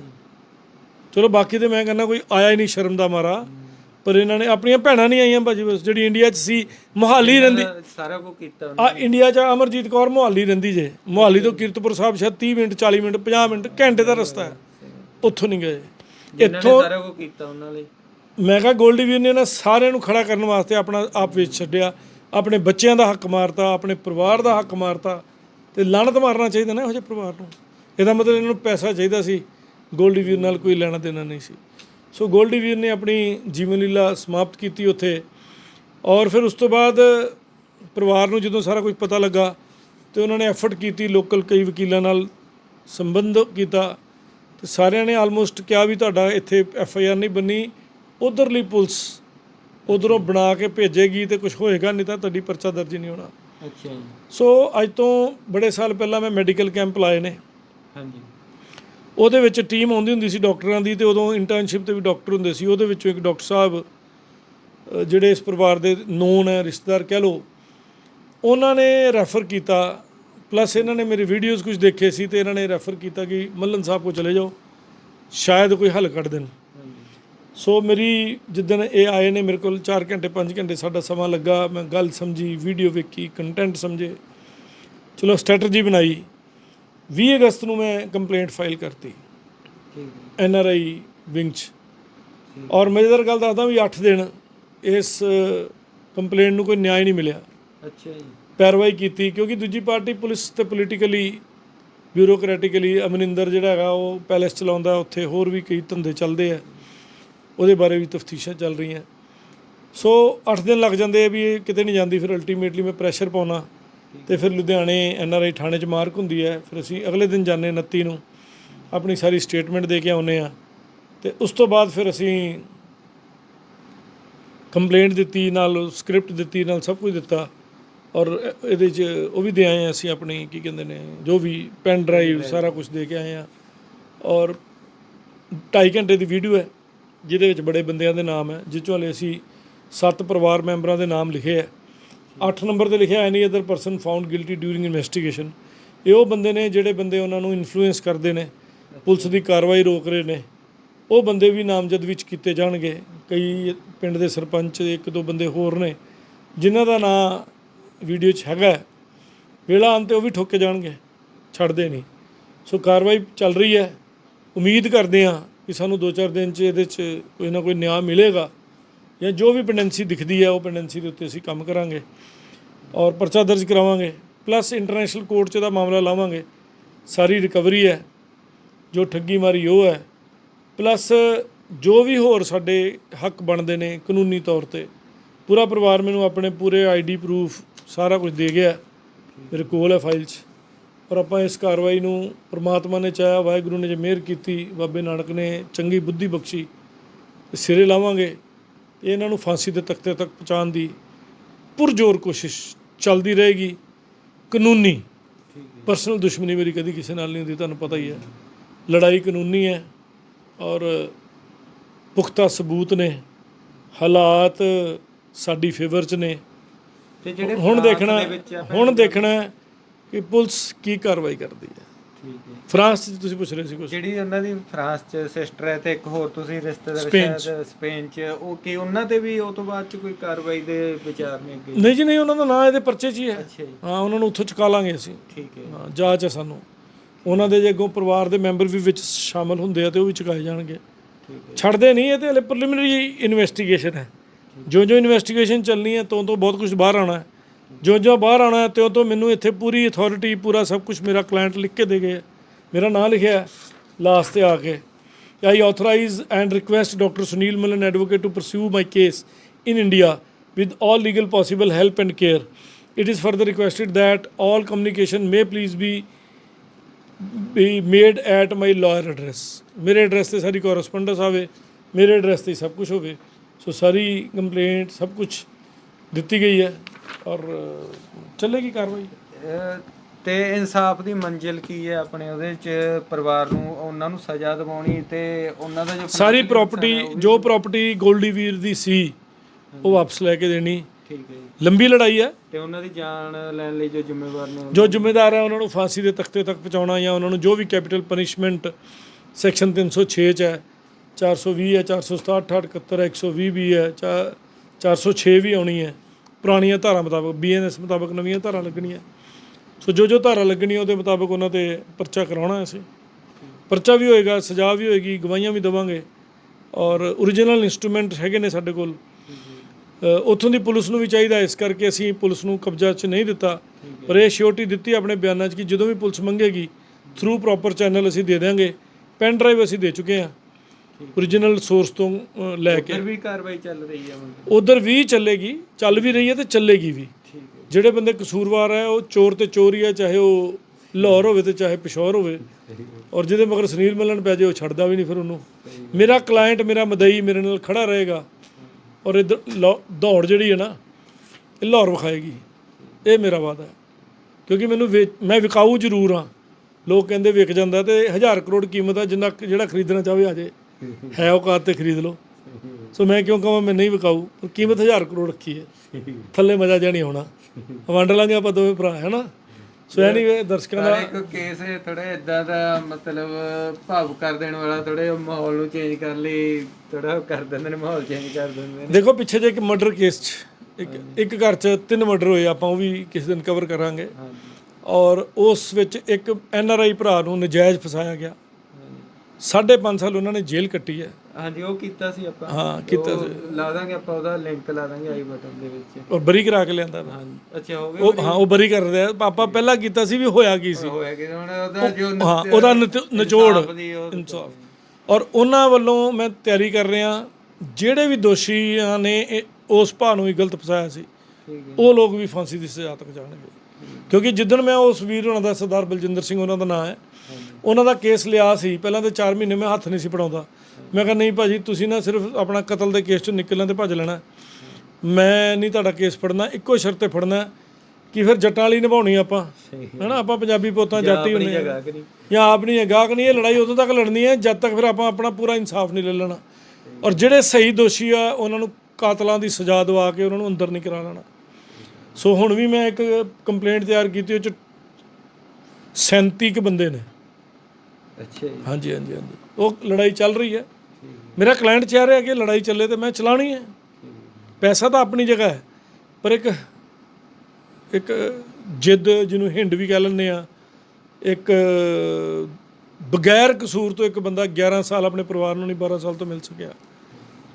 Speaker 3: ਚਲੋ ਬਾਕੀ ਤੇ ਮੈਂ ਕਹਿੰਦਾ ਕੋਈ ਆਇਆ ਹੀ ਨਹੀਂ ਸ਼ਰਮ ਦਾ ਮਾਰਾ। ਪਰ ਇਹਨਾਂ ਨੇ ਆਪਣੀਆਂ ਭੈਣਾਂ ਨਹੀਂ ਆਈਆਂ ਭਾਜੀ ਬਸ ਜਿਹੜੀ ਇੰਡੀਆ 'ਚ ਸੀ ਮੁਹਾਲੀ ਰਹਿੰਦੀ।
Speaker 2: ਸਾਰਾ ਕੁਝ ਕੀਤਾ
Speaker 3: ਆ ਇੰਡੀਆ 'ਚ ਅਮਰਜੀਤ ਕੌਰ ਮੁਹਾਲੀ ਰਹਿੰਦੀ ਜੇ। ਮੁਹਾਲੀ ਤੋਂ ਕੀਰਤਪੁਰ ਸਾਹਿਬ ਸ਼ਾਇਦ 30 ਮਿੰਟ 40 ਮਿੰਟ 50 ਮਿੰਟ ਘੰਟੇ ਦਾ ਰਸਤਾ ਹੈ। ਉੱਥੋਂ ਨਹੀਂ ਗਏ। ਇੱਥੋਂ
Speaker 2: ਸਾਰਾ ਕੁਝ ਕੀਤਾ ਉਹਨਾਂ ਲਈ।
Speaker 3: ਮੈਂ ਕਿਹਾ ਗੋਲਡੀ ਵੀਰ ਨੇ ਨਾ ਸਾਰਿਆਂ ਨੂੰ ਖੜਾ ਕਰਨ ਵਾਸਤੇ ਆਪਣਾ ਆਪ ਵਿੱਚ ਛੱਡਿਆ। ਆਪਣੇ ਬੱਚਿਆਂ ਦਾ ਹੱਕ ਮਾਰਤਾ ਆਪਣੇ ਪਰਿਵਾਰ ਦਾ ਹੱਕ ਮਾਰਤਾ। ਤੇ ਲਾਣਤ ਮਾਰਨਾ ਚਾਹੀਦਾ ਨਾ ਇਹੋ ਜਿਹੇ ਪਰਿਵਾਰ ਨੂੰ। ਇਹਦਾ ਮਤਲਬ ਇਹਨਾਂ ਨੂੰ ਪੈਸਾ ਚਾਹੀਦਾ ਸੀ। ਗੋਲਡੀ ਵੀਰ ਨਾਲ ਕੋਈ ਲੈਣਾ ਦੇਣਾ ਨਹੀਂ ਸੀ। ਸੋ ਗੋਲਡੀ ਵੀਰ ਨੇ ਆਪਣੀ ਜੀਵਨ ਲੀਲਾ ਸਮਾਪਤ ਕੀਤੀ ਉੱਥੇ। ਔਰ ਫਿਰ ਉਸ ਤੋਂ ਬਾਅਦ ਪਰਿਵਾਰ ਨੂੰ ਜਦੋਂ ਸਾਰਾ ਕੁਝ ਪਤਾ ਲੱਗਾ ਤੇ ਉਹਨਾਂ ਨੇ ਐਫਰਟ ਕੀਤੀ ਲੋਕਲ ਕਈ ਵਕੀਲਾਂ ਨਾਲ ਸੰਬੰਧ ਕੀਤਾ। ਤੇ ਸਾਰਿਆਂ ਨੇ ਆਲਮੋਸਟ ਕਿਹਾ ਵੀ ਤੁਹਾਡਾ ਇੱਥੇ ਐਫ ਆਈ ਆਰ ਨਹੀਂ ਬੰਨੀ ਉਧਰਲੀ ਪੁਲਿਸ ਉਧਰੋਂ ਬਣਾ ਕੇ ਭੇਜੇਗੀ ਤੇ ਕੁਝ ਹੋਏਗਾ ਨਹੀਂ ਤਾਂ ਤੁਹਾਡੀ ਪਰਚਾ ਦਰਜ ਨਹੀਂ ਹੋਣਾ।
Speaker 2: ਅੱਛਾ
Speaker 3: ਸੋ ਅੱਜ ਤੋਂ ਬੜੇ ਸਾਲ ਪਹਿਲਾਂ ਮੈਂ ਮੈਡੀਕਲ ਕੈਂਪ ਲਾਏ ਨੇ।
Speaker 2: ਹਾਂਜੀ।
Speaker 3: ਉਹਦੇ ਵਿੱਚ ਟੀਮ ਆਉਂਦੀ ਹੁੰਦੀ ਸੀ ਡਾਕਟਰਾਂ ਦੀ ਤੇ ਉਦੋਂ ਇੰਟਰਨਸ਼ਿਪ ਤੇ ਵੀ ਡਾਕਟਰ ਹੁੰਦੇ ਸੀ। ਉਹਦੇ ਵਿੱਚੋਂ ਇੱਕ ਡਾਕਟਰ ਸਾਹਿਬ ਜਿਹੜੇ ਇਸ ਪਰਿਵਾਰ ਦੇ ਨੋਨ ਹੈ, ਰਿਸ਼ਤੇਦਾਰ ਕਹਿ ਲਓ, ਉਹਨਾਂ ਨੇ ਰੈਫਰ ਕੀਤਾ। ਪਲੱਸ ਇਹਨਾਂ ਨੇ ਮੇਰੇ ਵੀਡੀਓਜ਼ ਕੁਝ ਦੇਖੇ ਸੀ ਤੇ ਇਹਨਾਂ ਨੇ ਰੈਫਰ ਕੀਤਾ ਕਿ ਮੱਲਨ ਸਾਹਿਬ ਕੋ ਚਲੇ ਜਾਓ, ਸ਼ਾਇਦ ਕੋਈ ਹੱਲ ਕੱਢ ਦੇਣ। ਸੋ ਮੇਰੀ ਜਿੱਦਣ ਇਹ ਆਏ ਨੇ, ਮੇਰੇ ਕੋਲ 4 ਘੰਟੇ 5 ਘੰਟੇ ਸਾਡਾ ਸਮਾਂ ਲੱਗਾ। ਮੈਂ ਗੱਲ ਸਮਝੀ ਵੀਡੀਓ ਵੇਖੀ ਕੰਟੈਂਟ ਸਮਝੇ। ਚਲੋ ਸਟ੍ਰੈਟਜੀ ਬਣਾਈ। 20 ਅਗਸਤ ਨੂੰ ਮੈਂ ਕੰਪਲੇਂਟ ਫਾਈਲ ਕਰਤੀ। ਐਨ ਆਰ ਆਈ ਵਿੰਗ 'ਚ। ਔਰ ਮਜ਼ੇਦਾਰ ਗੱਲ ਦੱਸਦਾ ਵੀ 8 ਦਿਨ ਇਸ ਕੰਪਲੇਂਟ ਨੂੰ ਕੋਈ ਨਿਆਂ ਨਹੀਂ ਮਿਲਿਆ।
Speaker 2: ਅੱਛਾ ਜੀ।
Speaker 3: ਪੈਰਵਾਈ ਕੀਤੀ ਕਿਉਂਕਿ ਦੂਜੀ ਪਾਰਟੀ ਪੁਲਿਸ ਤੇ ਪੋਲੀਟੀਕਲੀ ਬਿਊਰੋਕਰੈਟਿਕਲੀ ਅਮਰਿੰਦਰ ਜਿਹੜਾ ਹੈਗਾ ਉਹ ਪੈਲੇਸ ਚਲਾਉਂਦਾ ਉੱਥੇ ਹੋਰ ਵੀ ਕਈ ਧੰਦੇ ਚੱਲਦੇ ਆ। ਉਹਦੇ ਬਾਰੇ ਵੀ ਤਫਤੀਸ਼ਾਂ ਚੱਲ ਰਹੀਆਂ। ਸੋ 8 ਦਿਨ ਲੱਗ ਜਾਂਦੇ ਆ ਵੀ ਇਹ ਕਿਤੇ ਨਹੀਂ ਜਾਂਦੀ ਫਿਰ ਅਲਟੀਮੇਟਲੀ ਮੈਂ ਪ੍ਰੈਸ਼ਰ ਪਾਉਣਾ। ਤੇ ਫਿਰ ਲੁਧਿਆਣੇ ਐਨ ਆਰ ਆਈ ਥਾਣੇ 'ਚ ਮਾਰਕ ਹੁੰਦੀ ਹੈ, ਫਿਰ ਅਸੀਂ ਅਗਲੇ ਦਿਨ ਜਾਂਦੇ 29 ਨੂੰ, ਆਪਣੀ ਸਾਰੀ ਸਟੇਟਮੈਂਟ ਦੇ ਕੇ ਆਉਨੇ ਆ ਤੇ ਉਸ ਤੋਂ ਬਾਅਦ ਫਿਰ ਅਸੀਂ ਕੰਪਲੇਂਟ ਦਿੱਤੀ, ਨਾਲ ਸਕ੍ਰਿਪਟ ਦਿੱਤੀ, ਨਾਲ ਸਭ ਕੁਝ ਦਿੱਤਾ। ਔਰ ਇਹਦੇ 'ਚ ਉਹ ਵੀ ਦੇ ਆਏ ਹਾਂ ਅਸੀਂ ਆਪਣੀ, ਕੀ ਕਹਿੰਦੇ ਨੇ, ਜੋ ਵੀ ਪੈਨ ਡਰਾਈਵ ਸਾਰਾ ਕੁਝ ਦੇ ਕੇ ਆਏ ਆ ਔਰ 2.5 ਘੰਟੇ ਦੀ ਵੀਡੀਓ ਹੈ, ਜਿਹਦੇ ਵਿੱਚ ਬੜੇ ਬੰਦਿਆਂ ਦੇ ਨਾਮ ਹੈ, ਜਿਸ 'ਚੋਂ ਹਲੇ ਅਸੀਂ ਸੱਤ ਪਰਿਵਾਰ ਮੈਂਬਰਾਂ ਦੇ ਨਾਮ ਲਿਖੇ ਹੈ। 8 ਨੰਬਰ ਤੇ ਲਿਖਿਆ any other person found guilty during investigation ਇਹ ਉਹ ਬੰਦੇ ਨੇ ਜਿਹੜੇ ਬੰਦੇ ਉਹਨਾਂ ਨੂੰ ਇਨਫਲੂਐਂਸ ਕਰਦੇ ਨੇ, ਪੁਲਿਸ ਦੀ ਕਾਰਵਾਈ ਰੋਕ ਰਹੇ ਨੇ। ਉਹ ਬੰਦੇ ਵੀ ਨਾਮਜ਼ਦ ਵਿੱਚ ਕੀਤੇ ਜਾਣਗੇ। ਕਈ ਪਿੰਡ ਦੇ ਸਰਪੰਚ, ਇੱਕ ਦੋ ਬੰਦੇ ਹੋਰ ਨੇ, ਜਿਨ੍ਹਾਂ ਦਾ ਨਾਂ ਵੀਡੀਓ 'ਚ ਹੈਗਾ ਵੇਲਾ ਆਉਣ ਤੇ ਉਹ ਵੀ ਠੋਕੇ ਜਾਣਗੇ, ਛੱਡਦੇ ਨਹੀਂ। ਸੋ ਕਾਰਵਾਈ ਚੱਲ ਰਹੀ ਹੈ। ਉਮੀਦ ਕਰਦੇ ਹਾਂ ਕਿ ਸਾਨੂੰ 2-4 ਦਿਨ 'ਚ ਇਹਦੇ 'ਚ ਕੋਈ ਨਾ ਕੋਈ ਨਿਆਂ ਮਿਲੇਗਾ। ਜਾਂ ਜੋ ਵੀ ਪੈਂਡੈਂਸੀ ਦਿਖਦੀ ਹੈ, ਉਹ ਪੈਂਡੈਂਸੀ ਦੇ ਉੱਤੇ ਅਸੀਂ ਕੰਮ ਕਰਾਂਗੇ ਔਰ ਪਰਚਾ ਦਰਜ ਕਰਾਵਾਂਗੇ ਪਲੱਸ ਇੰਟਰਨੈਸ਼ਨਲ ਕੋਰਟ 'ਚ ਦਾ ਮਾਮਲਾ ਲਾਵਾਂਗੇ। ਸਾਰੀ ਰਿਕਵਰੀ ਹੈ, ਜੋ ਠੱਗੀ ਮਾਰੀ ਉਹ ਹੈ ਪਲੱਸ ਜੋ ਵੀ ਹੋਰ ਸਾਡੇ ਹੱਕ ਬਣਦੇ ਨੇ ਕਾਨੂੰਨੀ ਤੌਰ ਤੇ, ਪੂਰਾ ਪਰਿਵਾਰ ਮੈਨੂੰ ਆਪਣੇ ਪੂਰੇ ਆਈਡੀ ਪ੍ਰੂਫ ਸਾਰਾ ਕੁਝ ਦੇ ਗਿਆ, ਮੇਰੇ ਕੋਲ ਹੈ ਫਾਈਲ 'ਚ। ਔਰ ਆਪਾਂ ਇਸ ਕਾਰਵਾਈ ਨੂੰ ਪ੍ਰਮਾਤਮਾ ਨੇ ਚਾਹਿਆ, ਵਾਹਿਗੁਰੂ ਨੇ ਜੇ ਮਿਹਰ ਕੀਤੀ, ਬਾਬੇ ਨਾਨਕ ਨੇ ਚੰਗੀ ਬੁੱਧੀ ਬਖਸ਼ੀ ਸਿਰੇ ਲਾਵਾਂਗੇ। ਇਹਨਾਂ ਨੂੰ ਫਾਂਸੀ ਦੇ ਤਖਤੇ ਤੱਕ ਪਹੁੰਚਾਉਣ ਦੀ ਪੁਰਜ਼ੋਰ ਕੋਸ਼ਿਸ਼ ਚੱਲਦੀ ਰਹੇਗੀ। ਕਾਨੂੰਨੀ ਪਰਸਨਲ ਦੁਸ਼ਮਣੀ ਮੇਰੀ ਕਦੀ ਕਿਸੇ ਨਾਲ ਨਹੀਂ ਹੁੰਦੀ ਤੁਹਾਨੂੰ ਪਤਾ ਹੀ ਹੈ। ਲੜਾਈ ਕਾਨੂੰਨੀ ਹੈ ਔਰ ਪੁਖਤਾ ਸਬੂਤ ਨੇ ਹਾਲਾਤ ਸਾਡੀ ਫੇਵਰ 'ਚ ਨੇ।
Speaker 2: ਤੇ ਜਿਹੜੇ
Speaker 3: ਹੁਣ ਦੇਖਣਾ ਹੁਣ ਦੇਖਣਾ ਕਿ ਪੁਲਿਸ ਕੀ ਕਾਰਵਾਈ ਕਰਦੀ ਹੈ।
Speaker 2: ਠੀਕ ਹੈ
Speaker 3: ਫਰਾਂਸ 'ਚ ਤੁਸੀਂ ਪੁੱਛ ਰਹੇ ਸੀ ਕੁਝ
Speaker 2: ਜਿਹੜੀ ਉਹਨਾਂ ਦੀ ਫਰਾਂਸ ਚ ਸਿਸਟਰ ਹੈ ਤੇ ਇੱਕ ਹੋਰ ਤੁਸੀਂ ਰਿਸ਼ਤੇਦਾਰ
Speaker 3: ਸਪੇਨ 'ਚ।
Speaker 2: ਸ਼ਾਇਦ ਸਪੇਨ ਚ ਉਹ ਕੀ ਉਹਨਾਂ ਤੇ ਵੀ ਉਹ ਤੋਂ ਬਾਅਦ ਚ ਕੋਈ ਕਾਰਵਾਈ ਦੇ ਵਿਚਾਰ ਨੇ ਅੱਗੇ?
Speaker 3: ਨਹੀਂ ਜੀ ਨਹੀਂ ਉਹਨਾਂ ਦਾ ਨਾਂ ਇਹਦੇ ਪਰਚੇ 'ਚ ਹੀ ਹੈ।
Speaker 2: ਅੱਛਾ ਜੀ।
Speaker 3: ਹਾਂ ਉਹਨਾਂ ਨੂੰ ਉੱਥੋਂ ਚੁਕਾ ਲਾਂਗੇ ਅਸੀਂ।
Speaker 2: ਠੀਕ ਹੈ।
Speaker 3: ਹਾਂ ਜਾਂਚ ਹੈ ਸਾਨੂੰ। ਉਹਨਾਂ ਦੇ ਜੇ ਅੱਗੋਂ ਪਰਿਵਾਰ ਦੇ ਮੈਂਬਰ ਵੀ ਵਿੱਚ ਸ਼ਾਮਲ ਹੁੰਦੇ ਆ ਤੇ ਉਹ ਵੀ ਚੁਕਾਏ ਜਾਣਗੇ।
Speaker 2: ਠੀਕ
Speaker 3: ਛੱਡਦੇ ਨਹੀਂ ਇਹ ਤੇ ਹਲੇ ਪ੍ਰੀਲਿਮਿਨਰੀ ਇਨਵੈਸਟੀਗੇਸ਼ਨ ਹੈ। ਜੋ ਜੋ ਇਨਵੈਸਟੀਗੇਸ਼ਨ ਚੱਲਣੀ ਹੈ ਤੋਂ ਤੋਂ ਬਹੁਤ ਕੁਝ ਬਾਹਰ ਆਉਣਾ ਹੈ। ਜੋ ਜੋ ਬਾਹਰ ਆਉਣਾ ਹੈ ਤਿਉਂ ਤੋਂ ਮੈਨੂੰ ਇੱਥੇ ਪੂਰੀ ਅਥਾਰਟੀ ਪੂਰਾ ਸਭ ਕੁਝ ਮੇਰਾ ਕਲਾਇੰਟ ਲਿਖ ਕੇ ਦੇ ਗਏ ਮੇਰਾ ਨਾਮ ਲਿਖਿਆ ਲਾਸਟ ਤੇ ਆ ਕੇ I authorise and request doctor Sunil Mallan advocate to pursue my case in India with all legal possible help and care. It is further requested that all communication may please be be made at my lawyer address. ਮੇਰੇ address ਤੇ ਸਾਰੀ correspondence ਆਵੇ ਮੇਰੇ address ਤੇ ਹੀ ਸਭ ਕੁਝ ਹੋਵੇ ਸੋ ਸਾਰੀ complaint ਸਭ ਕੁਝ ਦਿੱਤੀ ਗਈ ਹੈ ਔਰ ਚੱਲੇਗੀ ਕਾਰਵਾਈ?
Speaker 2: ਅਹ ਤੇ ਇਨਸਾਫ ਦੀ ਮੰਜ਼ਿਲ ਕੀ ਹੈ ਆਪਣੇ ਉਹਦੇ ਚ ਪਰਿਵਾਰ ਨੂੰ? ਉਹਨਾਂ ਨੂੰ ਸਜ਼ਾ ਦਿਵਾਉਣੀ ਤੇ ਉਹਨਾਂ ਦਾ ਜੋ
Speaker 3: ਸਾਰੀ ਪ੍ਰਾਪਰਟੀ ਜੋ ਪ੍ਰਾਪਰਟੀ ਗੋਲਡੀ ਵੀਰ ਦੀ ਸੀ ਉਹ ਵਾਪਸ ਲੈ ਕੇ ਦੇਣੀ।
Speaker 2: ਠੀਕ ਹੈ ਜੀ।
Speaker 3: ਲੰਬੀ ਲੜਾਈ ਹੈ।
Speaker 2: ਤੇ ਉਹਨਾਂ ਦੀ ਜਾਨ ਲੈਣ ਲਈ ਜੋ ਜ਼ਿੰਮੇਵਾਰ ਨੇ
Speaker 3: ਜੋ ਜ਼ਿੰਮੇਦਾਰ ਹੈ ਉਹਨਾਂ ਨੂੰ ਫਾਂਸੀ ਦੇ ਤਖਤੇ ਤੱਕ ਪਹੁੰਚਾਉਣਾ ਜਾਂ ਉਹਨਾਂ ਨੂੰ ਜੋ ਵੀ ਕੈਪੀਟਲ ਪਨਿਸ਼ਮੈਂਟ ਸੈਕਸ਼ਨ 306 ਚ ਹੈ 420 ਹੈ 467 78 120 ਵੀ ਹੈ ਚਾ- 406 ਵੀ ਆਉਣੀ ਹੈ। ਪੁਰਾਣੀਆਂ ਧਾਰਾਂ ਮੁਤਾਬਕ ਬੀਐਨਐਸ ਮੁਤਾਬਕ ਨਵੀਆਂ ਧਾਰਾਂ ਲੱਗਣੀਆਂ। ਸੋ ਜੋ ਜੋ ਧਾਰਾ ਲੱਗਣੀ ਉਹਦੇ ਮੁਤਾਬਕ ਉਹਨਾਂ ਤੇ ਪਰਚਾ ਕਰਾਉਣਾ ਅਸੀਂ। ਪਰਚਾ ਵੀ ਹੋਏਗਾ ਸਜ਼ਾ ਵੀ ਹੋਏਗੀ ਗਵਾਹੀਆਂ ਵੀ ਦੇਵਾਂਗੇ। ਔਰ origignal ਇਨਸਟਰੂਮੈਂਟ ਹੈਗੇ ਨੇ ਸਾਡੇ ਕੋਲ। ਉੱਥੋਂ ਦੀ ਪੁਲਿਸ ਨੂੰ ਵੀ ਚਾਹੀਦਾ ਇਸ ਕਰਕੇ ਅਸੀਂ ਪੁਲਿਸ ਨੂੰ ਕਬਜ਼ਾ 'ਚ ਨਹੀਂ ਦਿੱਤਾ। ਪਰ ਇਹ ਸ਼ਿਓਰਟੀ ਦਿੱਤੀ ਆਪਣੇ ਬਿਆਨਾਂ 'ਚ ਕਿ ਜਦੋਂ ਵੀ ਪੁਲਿਸ ਮੰਗੇਗੀ ਥਰੂ ਪ੍ਰੋਪਰ ਚੈਨਲ ਅਸੀਂ ਦੇ ਦਿਆਂਗੇ। ਪੈਨ ਡਰਾਈਵ ਅਸੀਂ ਦੇ ਚੁੱਕੇ ਹਾਂ। Origignal ਸੋਰਸ ਤੋਂ ਅ, ਲੈ ਕੇ।
Speaker 2: ਫਿਰ ਵੀ ਕਾਰਵਾਈ ਚੱਲ ਰਹੀ ਹੈ ਹੁਣ।
Speaker 3: ਉਧਰ ਵੀ ਚੱਲੇਗੀ ਚੱਲ ਵੀ ਰਹੀ ਹੈ ਤੇ ਚੱਲੇਗੀ ਵੀ। ਜਿਹੜੇ ਬੰਦੇ ਕਸੂਰਵਾਰ ਹੈ ਉਹ ਚੋਰ ਤੇ ਚੋਰ ਹੀ ਹੈ ਚਾਹੇ ਉਹ ਲਾਹੌਰ ਹੋਵੇ ਤੇ ਚਾਹੇ ਪਿਸ਼ੌਰ ਹੋਵੇ। ਔਰ ਜਿਹਦੇ ਮਗਰ ਸੁਨੀਲ ਮਿਲਣ ਪੈ ਜੇ ਉਹ ਛੱਡਦਾ ਵੀ ਨਹੀਂ ਫਿਰ ਉਹਨੂੰ। ਮੇਰਾ ਕਲਾਇੰਟ ਮੇਰਾ ਮਦਈ ਮੇਰੇ ਨਾਲ ਖੜਾ ਰਹੇਗਾ। ਔਰ ਇਹ ਦੌੜ ਜਿਹੜੀ ਹੈ ਨਾ ਇਹ ਲਾਹੌਰ ਵਿਖਾਏਗੀ। ਇਹ ਮੇਰਾ ਵਾਅਦਾ ਹੈ। ਕਿਉਂਕਿ ਮੈਨੂੰ ਵੇਚ- ਮੈਂ ਵਿਕਾਊ ਜ਼ਰੂਰ ਹਾਂ। ਲੋਕ ਕਹਿੰਦੇ ਵਿਕ ਜਾਂਦਾ ਤੇ 1000 ਕਰੋੜ ਕੀਮਤ ਆ ਜਿੰਨਾ ਜਿਹੜਾ ਖਰੀਦਣਾ ਚਾਹਵੇ ਆ ਜੇ ਹੈ ਔਕਾਤ ਤੇ ਖਰੀਦ ਲਓ। ਸੋ ਮੈਂ ਕਿਉਂ ਕਹਾਂ ਮੈਂ ਨਹੀਂ ਵਿਕਾਊ। ਪਰ ਕੀਮਤ 1000 ਕਰੋੜ ਰੱਖੀ ਹੈ। ਥੱਲੇ ਮਜ਼ਾ ਜਾਣੀ ਹੋਣਾ ਵੰਡ ਲਾਂਗੇ ਆਪਾਂ ਦੋਵੇਂ ਭਰਾ ਹੈ ਨਾ? ਸੋ ਐਨੀਵੇ ਦਰਸ਼ਕਾਂ ਦਾ
Speaker 2: ਇੱਕ ਕੇਸ ਥੋੜਾ ਇਦਾਂ ਦਾ ਮਤਲਬ ਭਾਵ ਕਰ ਦੇਣ ਵਾਲਾ ਥੋੜੇ ਮਾਹੌਲ ਨੂੰ ਚੇਂਜ ਕਰਨ ਲਈ ਥੋੜਾ ਕਰ ਦਿੰਦੇ ਨੇ ਮਾਹੌਲ ਚੇਂਜ ਕਰ ਦਿੰਦੇ ਨੇ।
Speaker 3: ਦੇਖੋ ਪਿੱਛੇ ਜੇ ਇੱਕ ਮਰਡਰ ਕੇਸ 'ਚ ਇੱਕ ਇੱਕ ਘਰ 'ਚ ਤਿੰਨ ਮਰਡਰ ਹੋਏ ਆਪਾਂ ਉਹ ਵੀ ਕਿਸੇ ਦਿਨ ਕਵਰ ਕਰਾਂਗੇ। ਔਰ ਉਸ ਵਿੱਚ ਇੱਕ ਐਨ ਆਰ ਆਈ ਭਰਾ ਨੂੰ ਨਜਾਇਜ਼ ਫਸਾਇਆ ਗਿਆ। ਸਾਢੇ ਪੰਜ ਸਾਲ ਉਹਨਾਂ ਨੇ ਜੇਲ੍ਹ ਕੱਟੀ ਹੈ।
Speaker 2: ਹਾਂਜੀ ਉਹ ਕੀਤਾ ਸੀ ਆਪਾਂ।
Speaker 3: ਹਾਂ ਕੀਤਾ
Speaker 2: ਉਹ ਲਾ ਦਾਂਗੇ ਆਪਾਂ ਉਹਦਾ ਲਿੰਕ ਲਾ ਦਾਂਗੇ ਆਈ ਬਟਨ ਦੇ ਵਿੱਚ।
Speaker 3: ਔਰ ਬਰੀ ਕਰਾ ਕੇ ਲਿਆਂਦਾ।
Speaker 2: ਹਾਂਜੀ ਅੱਛਾ ਹੋ ਗਿਆ
Speaker 3: ਉਹ ਹਾਂ ਉਹ ਬਰੀ ਕਰ ਰਿਹਾ। ਆਪਾਂ ਪਹਿਲਾਂ ਕੀਤਾ ਸੀ ਵੀ ਹੋਇਆ ਕੀ ਸੀ।
Speaker 2: ਹੋਇਆ ਕਿ ਹੁਣ ਉਹਦਾ ਜੋ
Speaker 3: ਹਾਂ ਉਹਦਾ ਨਿਚ- ਨਿਚੋੜ
Speaker 2: ਇਨਸਾਫ਼ ਦੀ ਉਹ-
Speaker 3: ਇਨਸਾਫ। ਔਰ ਉਹਨਾਂ ਵੱਲੋਂ ਮੈਂ ਤਿਆਰੀ ਕਰ ਰਿਹਾ ਜਿਹੜੇ ਵੀ ਦੋਸ਼ੀਆਂ ਨੇ ਇਹ- ਉਸ ਭਾ ਨੂੰ ਵੀ ਗਲਤ ਫਸਾਇਆ ਸੀ
Speaker 2: ਠੀਕ ਹੈ।
Speaker 3: ਉਹ ਲੋਕ ਵੀ ਫਾਂਸੀ ਦੀ ਸਜ਼ਾ ਤੱਕ ਜਾਣਗੇ। ਕਿਉਂਕਿ ਜਿੱਦਣ ਮੈਂ ਉਸ ਵੀਰ ਉਹਨਾਂ ਦਾ ਸਰਦਾਰ ਬਲਜਿੰਦਰ ਸਿੰਘ ਉਹਨਾਂ ਦਾ ਨਾਮ ਹੈ ਉਹਨਾਂ ਦਾ ਕੇਸ ਲਿਆ ਸੀ ਪਹਿਲਾਂ ਤੇ 4 ਮਹੀਨੇ ਮੈਂ ਹੱਥ ਨਹੀਂ ਸੀ ਪੜਾਉਂਦਾ। ਮੈਂ ਕਿਹਾ ਨਹੀਂ ਭਾਜੀ ਤੁਸੀਂ ਨਾ ਸਿਰਫ ਆਪਣਾ ਕਤਲ ਦੇ ਕੇਸ ਚੋਂ ਨਿਕਲਣਾ ਤੇ ਭੱਜ ਲੈਣਾ। ਮੈਂ ਨਹੀਂ ਤੁਹਾਡਾ ਕੇਸ ਫੜਨਾ ਇੱਕੋ ਸ਼ਰਤ ਤੇ ਫੜਨਾ ਕਿ ਫਿਰ ਜੱਟਾਂ ਵਾਲੀ ਨਿਭਾਉਣੀ ਆਪਾਂ। ਹੈਨਾ ਆਪਾਂ ਪੰਜਾਬੀ ਪੋਤਾਂ ਜੱਟ ਹੀ ਹੁੰਦੇ ਆ। ਜਾਂ ਆਪ ਨਹੀਂ ਹੈ ਗਾਹਕ ਨਹੀਂ ਇਹ ਲੜਾਈ ਉਦੋਂ ਤੱਕ ਲੜਨੀ ਹੈ ਜਦ ਤੱਕ ਫਿਰ ਆਪਾਂ ਆਪਣਾ ਪੂਰਾ ਇਨਸਾਫ ਨਹੀਂ ਲੈ ਲੈਣਾ। ਔਰ ਜਿਹੜੇ ਸਹੀ ਦੋਸ਼ੀ ਆ ਉਹਨਾਂ ਨੂੰ ਕਾਤਲਾਂ ਦੀ ਸਜ਼ਾ ਦਵਾ ਕੇ ਉਹਨਾਂ ਨੂੰ ਅੰਦਰ ਨਹੀਂ ਕਰਾ ਲੈਣਾ। ਸੋ ਹੁਣ ਵੀ ਮੈਂ ਇੱਕ ਕੰਪਲੇਂਟ ਤਿਆਰ ਕੀਤੀ ਉਹ ਚ 37 ਕੁ ਬੰਦੇ ਨੇ।
Speaker 2: ਅੱਛਾ ਜੀ।
Speaker 3: ਹਾਂਜੀ ਹਾਂਜੀ ਹਾਂਜੀ। ਉਹ ਲੜਾਈ ਚੱਲ ਰਹੀ ਹੈ। ਮੇਰਾ ਕਲਾਇੰਟ ਚਾਹ ਰਿਹਾ ਕਿ ਲੜਾਈ ਚੱਲੇ ਤੇ ਮੈਂ ਚਲਾਣੀ ਹੈ। ਪੈਸਾ ਤਾਂ ਆਪਣੀ ਜਗ੍ਹਾ ਹੈ, ਪਰ ਇੱਕ ਇੱਕ ਜਿੱਦ ਜਿਹਨੂੰ ਹਿੰਡ ਵੀ ਕਹਿ ਲੈਂਦੇ ਆ ਇੱਕ ਬਗੈਰ ਕਸੂਰ ਤੋਂ ਇੱਕ ਬੰਦਾ 11 ਸਾਲ ਆਪਣੇ ਪਰਿਵਾਰ ਨੂੰ ਨਹੀਂ 12 ਸਾਲ ਤੋਂ ਮਿਲ ਸਕਿਆ।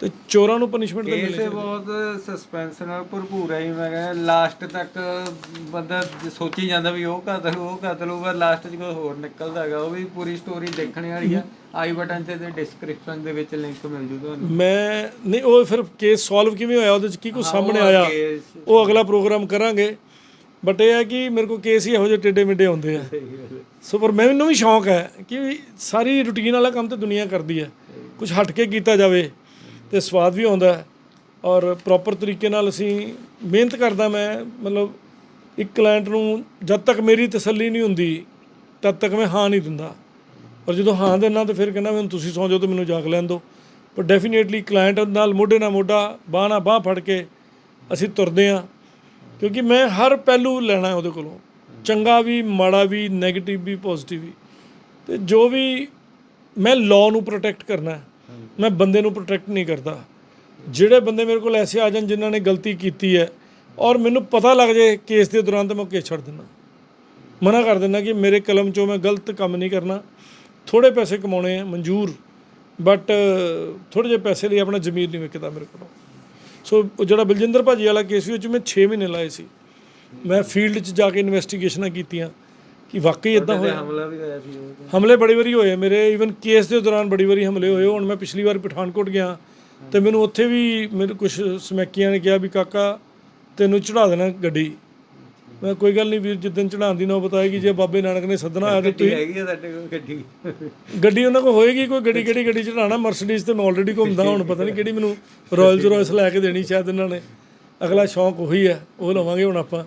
Speaker 3: ਤੇ ਚੋਰਾਂ ਨੂੰ ਪਨਿਸ਼ਮੈਂਟ ਤਾਂ
Speaker 2: ਕੇਸ
Speaker 3: ਮਿਲੇ
Speaker 2: ਬਹੁਤ ਸਸਪੈਂਸ ਨਾਲ ਭਰਪੂਰ ਹੈ ਜੀ ਮੈਂ ਕਹਿੰਦਾ ਲਾਸਟ ਤੱਕ ਬੰਦਾ ਸੋਚੀ ਜਾਂਦਾ ਵੀ ਉਹ ਕਤਲ ਉਹ ਕਤਲ ਹੋਊਗਾ ਲਾਸਟ 'ਚ ਕੋਈ ਹੋਰ ਨਿਕਲਦਾ ਹੈਗਾ ਉਹ ਵੀ ਪੂਰੀ ਸਟੋਰੀ ਦੇਖਣ ਵਾਲੀ ਆ। ਆਈ ਬਟਨ ਤੇ ਡਿਸਕ੍ਰਿਪਸ਼ਨ ਦੇ ਵਿੱਚ ਲਿੰਕ ਮਿਲ ਜੂ ਤੁਹਾਨੂੰ।
Speaker 3: ਮੈਂ ਨਹੀਂ ਉਹ ਫਿਰ ਕੇਸ ਸੋਲਵ ਕਿਵੇਂ ਹੋਇਆ ਉਹਦੇ ਚ ਕੀ ਕੁਝ ਸਾਹਮਣੇ ਆਇਆ? ਉਹ ਅਗਲਾ ਪ੍ਰੋਗਰਾਮ ਕਰਾਂਗੇ। ਬਟ ਇਹ ਹੈ ਕਿ ਮੇਰੇ ਕੋਲ ਕੇਸ ਹੀ ਇਹੋ ਜਿਹੇ ਟੇਡੇ ਮਿੱਡੇ ਹੁੰਦੇ ਆ। ਸੋ ਪਰ ਮੈਨੂੰ ਵੀ ਸ਼ੌਂਕ ਹੈ ਕਿ ਸਾਰੀ ਰੁਟੀਨ ਵਾਲਾ ਕੰਮ ਤੇ ਦੁਨੀਆ ਕਰਦੀ ਹੈ। ਕੁਝ ਹਟ ਕੇ ਕੀਤਾ ਜਾਵੇ। ਤੇ ਸਵਾਦ ਵੀ ਆਉਂਦਾ ਔਰ ਪ੍ਰੋਪਰ ਤਰੀਕੇ ਨਾਲ ਅਸੀਂ ਮਿਹਨਤ ਕਰਦਾ ਮੈਂ, ਮਤਲਬ ਇੱਕ ਕਲਾਇੰਟ ਨੂੰ ਜਦ ਤੱਕ ਮੇਰੀ ਤਸੱਲੀ ਨਹੀਂ ਹੁੰਦੀ, ਤਦ ਤੱਕ ਮੈਂ ਹਾਂ ਨਹੀਂ ਦਿੰਦਾ। ਔਰ ਜਦੋਂ ਹਾਂ ਦਿੰਦਾ ਤਾਂ ਫਿਰ ਕਹਿੰਦਾ ਵੀ ਹੁਣ ਤੁਸੀਂ ਸੌਂ ਜਾਓ ਤੇ ਮੈਨੂੰ ਜਾਗ ਲੈਣ ਦਿਓ। ਪਰ ਡੈਫੀਨੇਟਲੀ ਕਲਾਇੰਟ ਨਾਲ ਮੋਢੇ ਨਾਲ ਮੋਢਾ, ਬਾਂਹ ਨਾਲ ਬਾਂਹ ਫੜ ਕੇ ਅਸੀਂ ਤੁਰਦੇ ਹਾਂ। ਕਿਉਂਕਿ ਮੈਂ ਹਰ ਪਹਿਲੂ ਲੈਣਾ ਉਹਦੇ ਕੋਲੋਂ। ਚੰਗਾ ਵੀ, ਮਾੜਾ ਵੀ 네ਗੇਟਿਵ ਵੀ ਪੋਜ਼ਿਟਿਵ ਵੀ। ਤੇ ਜੋ ਵੀ ਮੈਂ ਲਾਅ ਨੂੰ ਪ੍ਰੋਟੈਕਟ ਕਰਨਾ ਹੈ ਮੈਂ ਬੰਦੇ ਨੂੰ ਪ੍ਰੋਟੈਕਟ ਨਹੀਂ ਕਰਦਾ। ਜਿਹੜੇ ਬੰਦੇ ਮੇਰੇ ਕੋਲ ਐਸੇ ਆ ਜਾਣ ਜਿਨ੍ਹਾਂ ਨੇ ਗਲਤੀ ਕੀਤੀ ਹੈ ਔਰ ਮੈਨੂੰ ਪਤਾ ਲੱਗ ਜਾਏ ਕੇਸ ਦੇ ਦੌਰਾਨ ਤਾਂ ਮੈਂ ਕੇਸ ਛੱਡ ਦਿੰਦਾ। ਮਨਾ ਕਰ ਦਿੰਦਾ ਕਿ ਮੇਰੇ ਕਲਮ 'ਚੋਂ ਮੈਂ ਗਲਤ ਕੰਮ ਨਹੀਂ ਕਰਨਾ। ਥੋੜੇ ਪੈਸੇ ਕਮਾਉਣੇ ਆ, ਮਨਜ਼ੂਰ। ਬਟ ਥੋੜੇ ਜਿਹੇ ਪੈਸੇ ਲਈ ਆਪਣਾ ਜ਼ਮੀਰ ਨਹੀਂ ਵਿਕਦਾ ਮੇਰੇ ਕੋਲੋਂ। ਸੋ ਜਿਹੜਾ ਬਲਜਿੰਦਰ ਭਾਜੀ ਵਾਲਾ ਕੇਸ ਸੀ, ਉਹ 'ਚ ਮੈਂ 6 ਮਹੀਨੇ ਲਾਏ ਸੀ। ਮੈਂ ਫੀਲਡ 'ਚ ਜਾ ਕੇ ਇਨਵੈਸਟੀਗੇਸ਼ਨਾਂ ਕੀਤੀਆਂ। ਕਿ ਵਾਕਈ ਇਦਾਂ ਹੋਇਆ?
Speaker 2: ਹਮਲਾ ਵੀ ਹੋਇਆ ਸੀ
Speaker 3: ਹਮਲੇ ਬੜੀ ਵਾਰੀ ਹੋਏ। ਮੇਰੇ ਈਵਨ ਕੇਸ ਦੇ ਦੌਰਾਨ ਬੜੀ ਵਾਰੀ ਹਮਲੇ ਹੋਏ। ਹੁਣ ਮੈਂ ਪਿਛਲੀ ਵਾਰ ਪਠਾਨਕੋਟ ਗਿਆ ਤੇ ਮੈਨੂੰ ਉੱਥੇ ਵੀ ਮੇਰੇ ਕੁਝ ਸਮੈਕੀਆਂ ਨੇ ਕਿਹਾ ਵੀ ਕਾਕਾ ਤੈਨੂੰ ਚੜਾ ਦੇਣਾ ਗੱਡੀ। ਮੈਂ ਕੋਈ ਗੱਲ ਨਹੀਂ ਵੀਰ ਜਿੱਦਣ ਚੜਾਉਣ ਦੀ ਨੌਬਤ ਆਏਗੀ ਜੇ ਬਾਬੇ ਨਾਨਕ ਨੇ ਸੱਦਣਾ ਆਇਆ ਤੇ
Speaker 2: ਗੱਡੀ ਹੈਗੀ ਆ ਸਾਡੇ ਕੋਲ ਗੱਡੀ।
Speaker 3: ਗੱਡੀ ਉਹਨਾਂ ਕੋਲ ਹੋਏਗੀ ਕੋਈ? ਗੱਡੀ ਕਿਹੜੀ ਗੱਡੀ ਚੜਾਉਣਾ ਮਰਸੀਡੀਜ਼ ਤੇ ਮੈਂ ਆਲਰੇਡੀ ਘੁੰਮਦਾ ਹੁਣ ਪਤਾ ਨਹੀਂ ਕਿਹੜੀ ਮੈਨੂੰ ਰਾਇਲਸ ਰਾਇਲਸ ਲੈ ਕੇ ਦੇਣੀ ਸ਼ਾਇਦ ਇਹਨਾਂ ਨੇ। ਅਗਲਾ ਸ਼ੌਂਕ ਉਹੀ ਹੈ ਉਹ ਲਵਾਂਗੇ ਹੁਣ ਆਪਾਂ।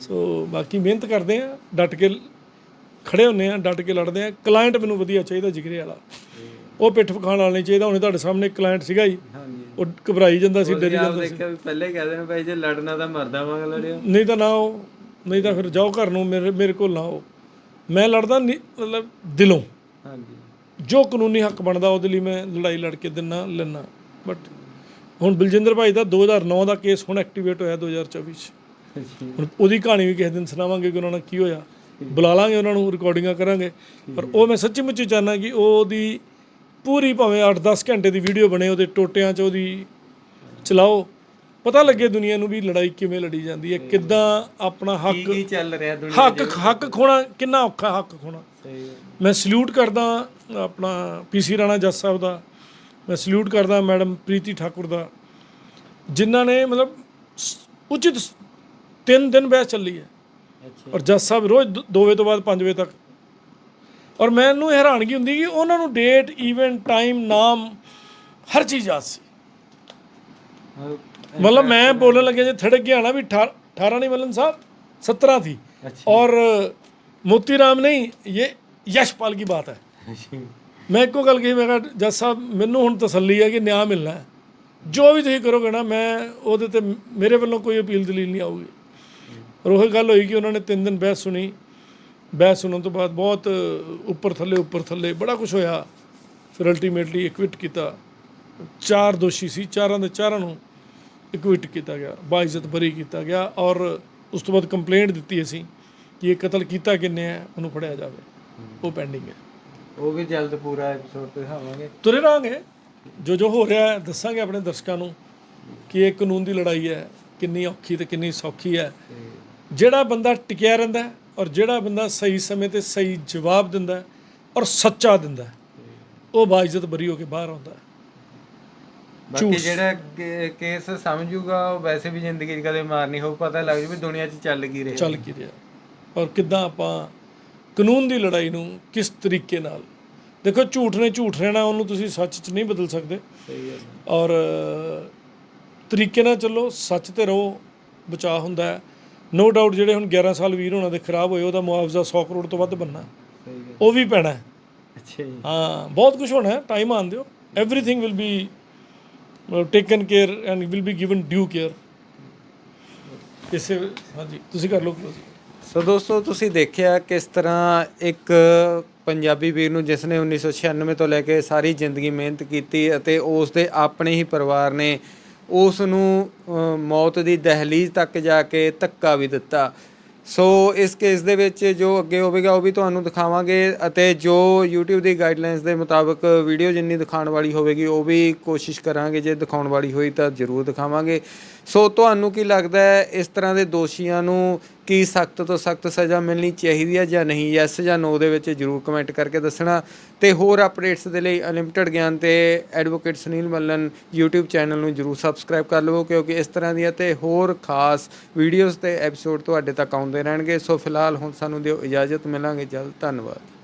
Speaker 3: ਸੋ ਬਾਕੀ ਮਿਹਨਤ ਕਰਦੇ ਆ ਡਟ ਕੇ ਖੜੇ ਹੁੰਨੇ ਆ ਡਟ ਕੇ ਲੜਦੇ ਆ। ਕਲਾਇੰਟ ਮੈਨੂੰ ਵਧੀਆ ਚਾਹੀਦਾ ਜਿਗਰੇ ਵਾਲਾ। ਉਹ ਪਿੱਠ ਪਖਾਣ ਵਾਲਾ ਨਹੀਂ ਚਾਹੀਦਾ ਹੁਣੇ ਤੁਹਾਡੇ ਸਾਹਮਣੇ ਕਲਾਇੰਟ ਸੀਗਾ
Speaker 2: ਹਾਂਜੀ।
Speaker 3: ਉਹ ਘਬਰਾਈ ਜਾਂਦਾ ਸੀ ਡਰੀ ਜਾਂਦਾ ਸੀ।
Speaker 2: ਦੇਖਿਆ ਵੀ ਪਹਿਲੇ ਕਹਿ ਦੇਣ ਭਾਈ ਜੇ ਲੜਨਾ ਤਾਂ ਮਰਦਾ ਵਾਂਗ ਲੜਿਓ।
Speaker 3: ਨਹੀਂ ਤਾਂ ਨਾ ਉਹ ਨਹੀਂ ਤਾਂ ਫਿਰ ਜਾਓ ਘਰ ਨੂੰ ਮੇਰੇ ਮੇਰੇ ਕੋਲ ਨਾ ਆਓ। ਮੈਂ ਲੜਦਾ ਨਹੀਂ ਮਤਲਬ ਦਿਲੋਂ।
Speaker 2: ਹਾਂਜੀ।
Speaker 3: ਜੋ ਕਾਨੂੰਨੀ ਹੱਕ ਬਣਦਾ ਉਹਦੇ ਲਈ ਮੈਂ ਲੜਾਈ ਲੜ ਕੇ ਦਿਨਾ ਲੈਣਾ ਬਟ ਹੁਣ ਬਲਜਿੰਦਰ ਭਾਈ ਦਾ 2009 ਦਾ ਕੇਸ ਹੁਣ ਐਕਟੀਵੇਟ ਹੋਇਆ 2024 ਚ। ਹੁਣ ਉਹਦੀ ਕਹਾਣੀ ਵੀ ਕਿਸੇ ਦਿਨ ਸੁਣਾਵਾਂਗੇ ਕਿ ਉਹਨਾਂ ਨਾਲ ਕੀ ਹੋਇਆ। ਬੁਲਾ ਲਾਂਗੇ ਉਹਨਾਂ ਨੂੰ ਰਿਕਾਰਡਿੰਗਾਂ ਕਰਾਂਗੇ। ਪਰ ਉਹ ਮੈਂ ਸੱਚੀ ਮੁੱਚੀ ਚਾਹਨਾ ਕਿ ਉਹਦੀ ਪੂਰੀ ਭਾਵੇਂ 8-10 ਘੰਟੇ ਦੀ ਵੀਡੀਓ ਬਣੇ ਉਹਦੇ ਟੋਟਿਆਂ 'ਚ ਉਹਦੀ ਚਲਾਓ। ਪਤਾ ਲੱਗੇ ਦੁਨੀਆ ਨੂੰ ਵੀ ਲੜਾਈ ਕਿਵੇਂ ਲੜੀ ਜਾਂਦੀ ਹੈ ਕਿੱਦਾਂ ਆਪਣਾ ਹੱਕ
Speaker 2: ਕੀ ਚੱਲ ਰਿਹਾ ਦੁਨੀਆ
Speaker 3: ਹੱਕ ਹੱਕ ਖੋਣਾ ਕਿੰਨਾ ਔਖਾ ਹੱਕ ਖੋਣਾ। ਮੈਂ ਸਲੂਟ ਕਰਦਾ ਆਪਣਾ ਪੀਸੀ ਰਾਣਾ ਜੱਜ ਸਾਹਿਬ ਦਾ। ਮੈਂ ਸਲੂਟ ਕਰਦਾ ਮੈਡਮ ਪ੍ਰੀਤੀ ਠਾਕੁਰ ਦਾ। ਜਿਨ੍ਹਾਂ ਨੇ ਮਤਲਬ ਉਚਿਤ ਤਿੰਨ ਦਿਨ ਬਹਿਸ ਚੱਲੀ ਹੈ
Speaker 2: ਅੱਛਾ
Speaker 3: ਔਰ ਜੱਜ ਸਾਹਿਬ ਰੋਜ਼ 2 ਵਜੇ ਤੋਂ ਬਾਅਦ 5 ਵਜੇ ਤੱਕ ਔਰ ਮੈਨੂੰ ਇਹ ਹੈਰਾਨਗੀ ਹੁੰਦੀ ਕਿ ਉਹਨਾਂ ਨੂੰ ਡੇਟ ਇਵੈਂਟ ਟਾਈਮ ਨਾਮ ਹਰ ਚੀਜ਼ ਯਾਦ ਸੀ मतलब मैं बोलने लगे जो थड़क गया ना भी अठारह नहीं मलन साहब सत्रह थी
Speaker 2: अच्छा।
Speaker 3: और मोतीराम नहीं ये यशपाल की बात है ਮੈਂ ਇੱਕੋ ਗੱਲ ਕਹੀ ਮੈਂ ਕਿਹਾ ਜੱਜ ਸਾਹਿਬ ਮੈਨੂੰ ਹੁਣ ਤਸੱਲੀ ਹੈ ਕਿ ਨਿਆਂ ਮਿਲਣਾ ਹੈ ਜੋ ਵੀ ਤੁਸੀਂ ਕਰੋਗੇ ਨਾ ਮੈਂ ਉਹਦੇ ਤੇ ਮੇਰੇ ਵੱਲੋਂ ਕੋਈ ਅਪੀਲ ਦਲੀਲ ਨਹੀਂ ਆਊਗੀ ਔਰ ਉਹ ਗੱਲ ਹੋਈ ਕਿ ਉਹਨਾਂ ਨੇ ਤਿੰਨ ਦਿਨ ਬਹਿਸ ਸੁਣੀ। ਬਹਿਸ ਸੁਣਨ ਤੋਂ ਬਾਅਦ ਬਹੁਤ ਉੱਪਰ ਥੱਲੇ ਉੱਪਰ ਥੱਲੇ ਬੜਾ ਕੁਝ ਹੋਇਆ। ਫਿਰ ਅਲਟੀਮੇਟਲੀ ਇਕਵਿਟ ਕੀਤਾ। ਚਾਰ ਦੋਸ਼ੀ ਸੀ ਚਾਰਾਂ ਦੇ ਚਾਰਾਂ ਨੂੰ ਇਕਵਿਟ ਕੀਤਾ ਗਿਆ। ਬਾਇਜ਼ਤ ਬਰੀ ਕੀਤਾ ਗਿਆ ਔਰ ਉਸ ਤੋਂ ਬਾਅਦ ਕੰਪਲੇਂਟ ਦਿੱਤੀ ਅਸੀਂ ਕਿ ਇਹ ਕਤਲ ਕੀਤਾ ਕਿੰਨੇ ਹੈ ਉਹਨੂੰ ਫੜਿਆ ਜਾਵੇ। ਉਹ ਪੈਂਡਿੰਗ ਹੈ।
Speaker 2: ਉਹ ਵੀ ਜਲਦ ਪੂਰਾ ਐਪੀਸੋਡ ਦਿਖਾਵਾਂਗੇ।
Speaker 3: ਤੁਰੇ ਰਹਾਂਗੇ। ਜੋ ਜੋ ਹੋ ਰਿਹਾ ਹੈ ਦੱਸਾਂਗੇ ਆਪਣੇ ਦਰਸ਼ਕਾਂ ਨੂੰ ਕਿ ਇਹ ਕਾਨੂੰਨ ਦੀ ਲੜਾਈ ਹੈ ਕਿੰਨੀ ਔਖੀ ਤੇ ਕਿੰਨੀ ਸੌਖੀ ਹੈ। ਜਿਹੜਾ ਬੰਦਾ ਟਿਕਿਆ ਰਹਿੰਦਾ ਔਰ ਜਿਹੜਾ ਬੰਦਾ ਸਹੀ ਸਮੇਂ ਤੇ ਸਹੀ ਜਵਾਬ ਦਿੰਦਾ ਔਰ ਸੱਚਾ ਦਿੰਦਾ ਉਹ ਬਾਇਜ਼ਤ ਬਰੀ ਹੋ ਕੇ ਬਾਹਰ ਆਉਂਦਾ
Speaker 2: ਬਾਕੀ ਜਿਹੜਾ ਕੇਸ ਸਮਝੂਗਾ ਉਹ ਵੈਸੇ ਵੀ ਜ਼ਿੰਦਗੀ 'ਚ ਕਦੇ ਮਾਰ ਨਹੀਂ ਹੋਊ ਪਤਾ ਲੱਗ ਜੂ ਵੀ ਦੁਨੀਆ 'ਚ ਚੱਲ ਕੀ ਰਿਹਾ।
Speaker 3: ਚੱਲ ਕੀ ਰਿਹਾ। ਔਰ ਕਿੱਦਾਂ ਆਪਾਂ ਕਾਨੂੰਨ ਦੀ ਲੜਾਈ ਨੂੰ ਕਿਸ ਤਰੀਕੇ ਨਾਲ ਦੇਖੋ ਝੂਠ ਨੇ ਝੂਠ ਰਹਿਣਾ ਉਹਨੂੰ ਤੁਸੀਂ ਸੱਚ 'ਚ ਨਹੀਂ ਬਦਲ ਸਕਦੇ।
Speaker 2: ਸਹੀ ਹੈ।
Speaker 3: ਔਰ ਤਰੀਕੇ ਨਾਲ ਚੱਲੋ ਸੱਚ ਤੇ ਰਹੋ ਬਚਾਅ ਹੁੰਦਾ ਹੈ। ਨੋ ਡਾਊਟ ਜਿਹੜੇ ਹੁਣ 11 ਸਾਲ ਵੀਰ ਹੋਣਾ ਦੇ ਖਰਾਬ ਹੋਏ ਉਹਦਾ ਮੁਆਵਜ਼ਾ 100 ਕਰੋੜ ਤੋਂ ਵੱਧ ਬੰਨਾ ਉਹ ਵੀ ਪੈਣਾ ਹਾਂ। ਬਹੁਤ ਕੁਝ ਹੋਣਾ ਟਾਈਮ ਆਣ ਦਿਓ। Everything will be taken care and will be given due care ਇਸੇ ਹਾਂਜੀ ਤੁਸੀਂ ਕਰ ਲਓ
Speaker 2: ਸੋ ਦੋਸਤੋ ਤੁਸੀਂ ਦੇਖਿਆ ਕਿਸ ਤਰ੍ਹਾਂ ਇੱਕ ਪੰਜਾਬੀ ਵੀਰ ਨੂੰ ਜਿਸ ਨੇ 1996 ਤੋਂ ਲੈ ਕੇ ਸਾਰੀ ਜ਼ਿੰਦਗੀ ਮਿਹਨਤ ਕੀਤੀ ਅਤੇ ਉਸ ਦੇ ਆਪਣੇ ਹੀ ਪਰਿਵਾਰ ਨੇ ਉਸ ਨੂੰ ਮੌਤ ਦੀ ਦਹਲੀਜ਼ ਤੱਕ ਜਾ ਕੇ ਧੱਕਾ ਵੀ ਦਿੱਤਾ। ਸੋ ਇਸ ਕੇਸ ਦੇ ਵਿੱਚ ਜੋ ਅੱਗੇ ਹੋਵੇਗਾ ਉਹ ਵੀ ਤੁਹਾਨੂੰ ਦਿਖਾਵਾਂਗੇ ਅਤੇ ਜੋ YouTube ਦੀ ਗਾਈਡਲਾਈਨਸ ਦੇ ਮੁਤਾਬਕ ਵੀਡੀਓ ਜਿੰਨੀ ਦਿਖਾਉਣ ਵਾਲੀ ਹੋਵੇਗੀ ਉਹ ਵੀ ਕੋਸ਼ਿਸ਼ ਕਰਾਂਗੇ। ਜੇ ਦਿਖਾਉਣ ਵਾਲੀ ਹੋਈ ਤਾਂ ਜ਼ਰੂਰ ਦਿਖਾਵਾਂਗੇ। ਸੋ ਤੁਹਾਨੂੰ ਕੀ ਲੱਗਦਾ ਹੈ, ਇਸ ਤਰ੍ਹਾਂ ਦੇ ਦੋਸ਼ੀਆਂ ਨੂੰ ਕੀ ਸਖਤ ਤੋਂ ਸਖਤ ਸਜ਼ਾ ਮਿਲਣੀ ਚਾਹੀਦੀ ਹੈ ਜਾਂ ਨਹੀਂ? ਯੈਸ ਜਾਂ ਨੋ ਦੇ ਵਿੱਚ ਜਰੂਰ ਕਮੈਂਟ ਕਰਕੇ ਦੱਸਣਾ। ਤੇ ਹੋਰ ਅਪਡੇਟਸ ਦੇ ਲਈ ਅਨਲਿਮਟਿਡ ਗਿਆਨ ਤੇ advocate Sunil Mallan YouTube channel ਨੂੰ ਜਰੂਰ ਸਬਸਕ੍ਰਾਈਬ ਕਰ ਲਵੋ, ਕਿਉਂਕਿ ਇਸ ਤਰ੍ਹਾਂ ਦੀਆਂ ਤੇ ਹੋਰ ਖਾਸ ਵੀਡੀਓਜ਼ ਤੇ ਐਪੀਸੋਡ ਤੁਹਾਡੇ ਤੱਕ ਆਉਂਦੇ ਰਹਿਣਗੇ। ਸੋ ਫਿਲਹਾਲ ਹੁਣ ਸਾਨੂੰ ਦਿਓ ਇਜਾਜ਼ਤ, ਮਿਲਾਂਗੇ ਜਲਦ, ਧੰਨਵਾਦ।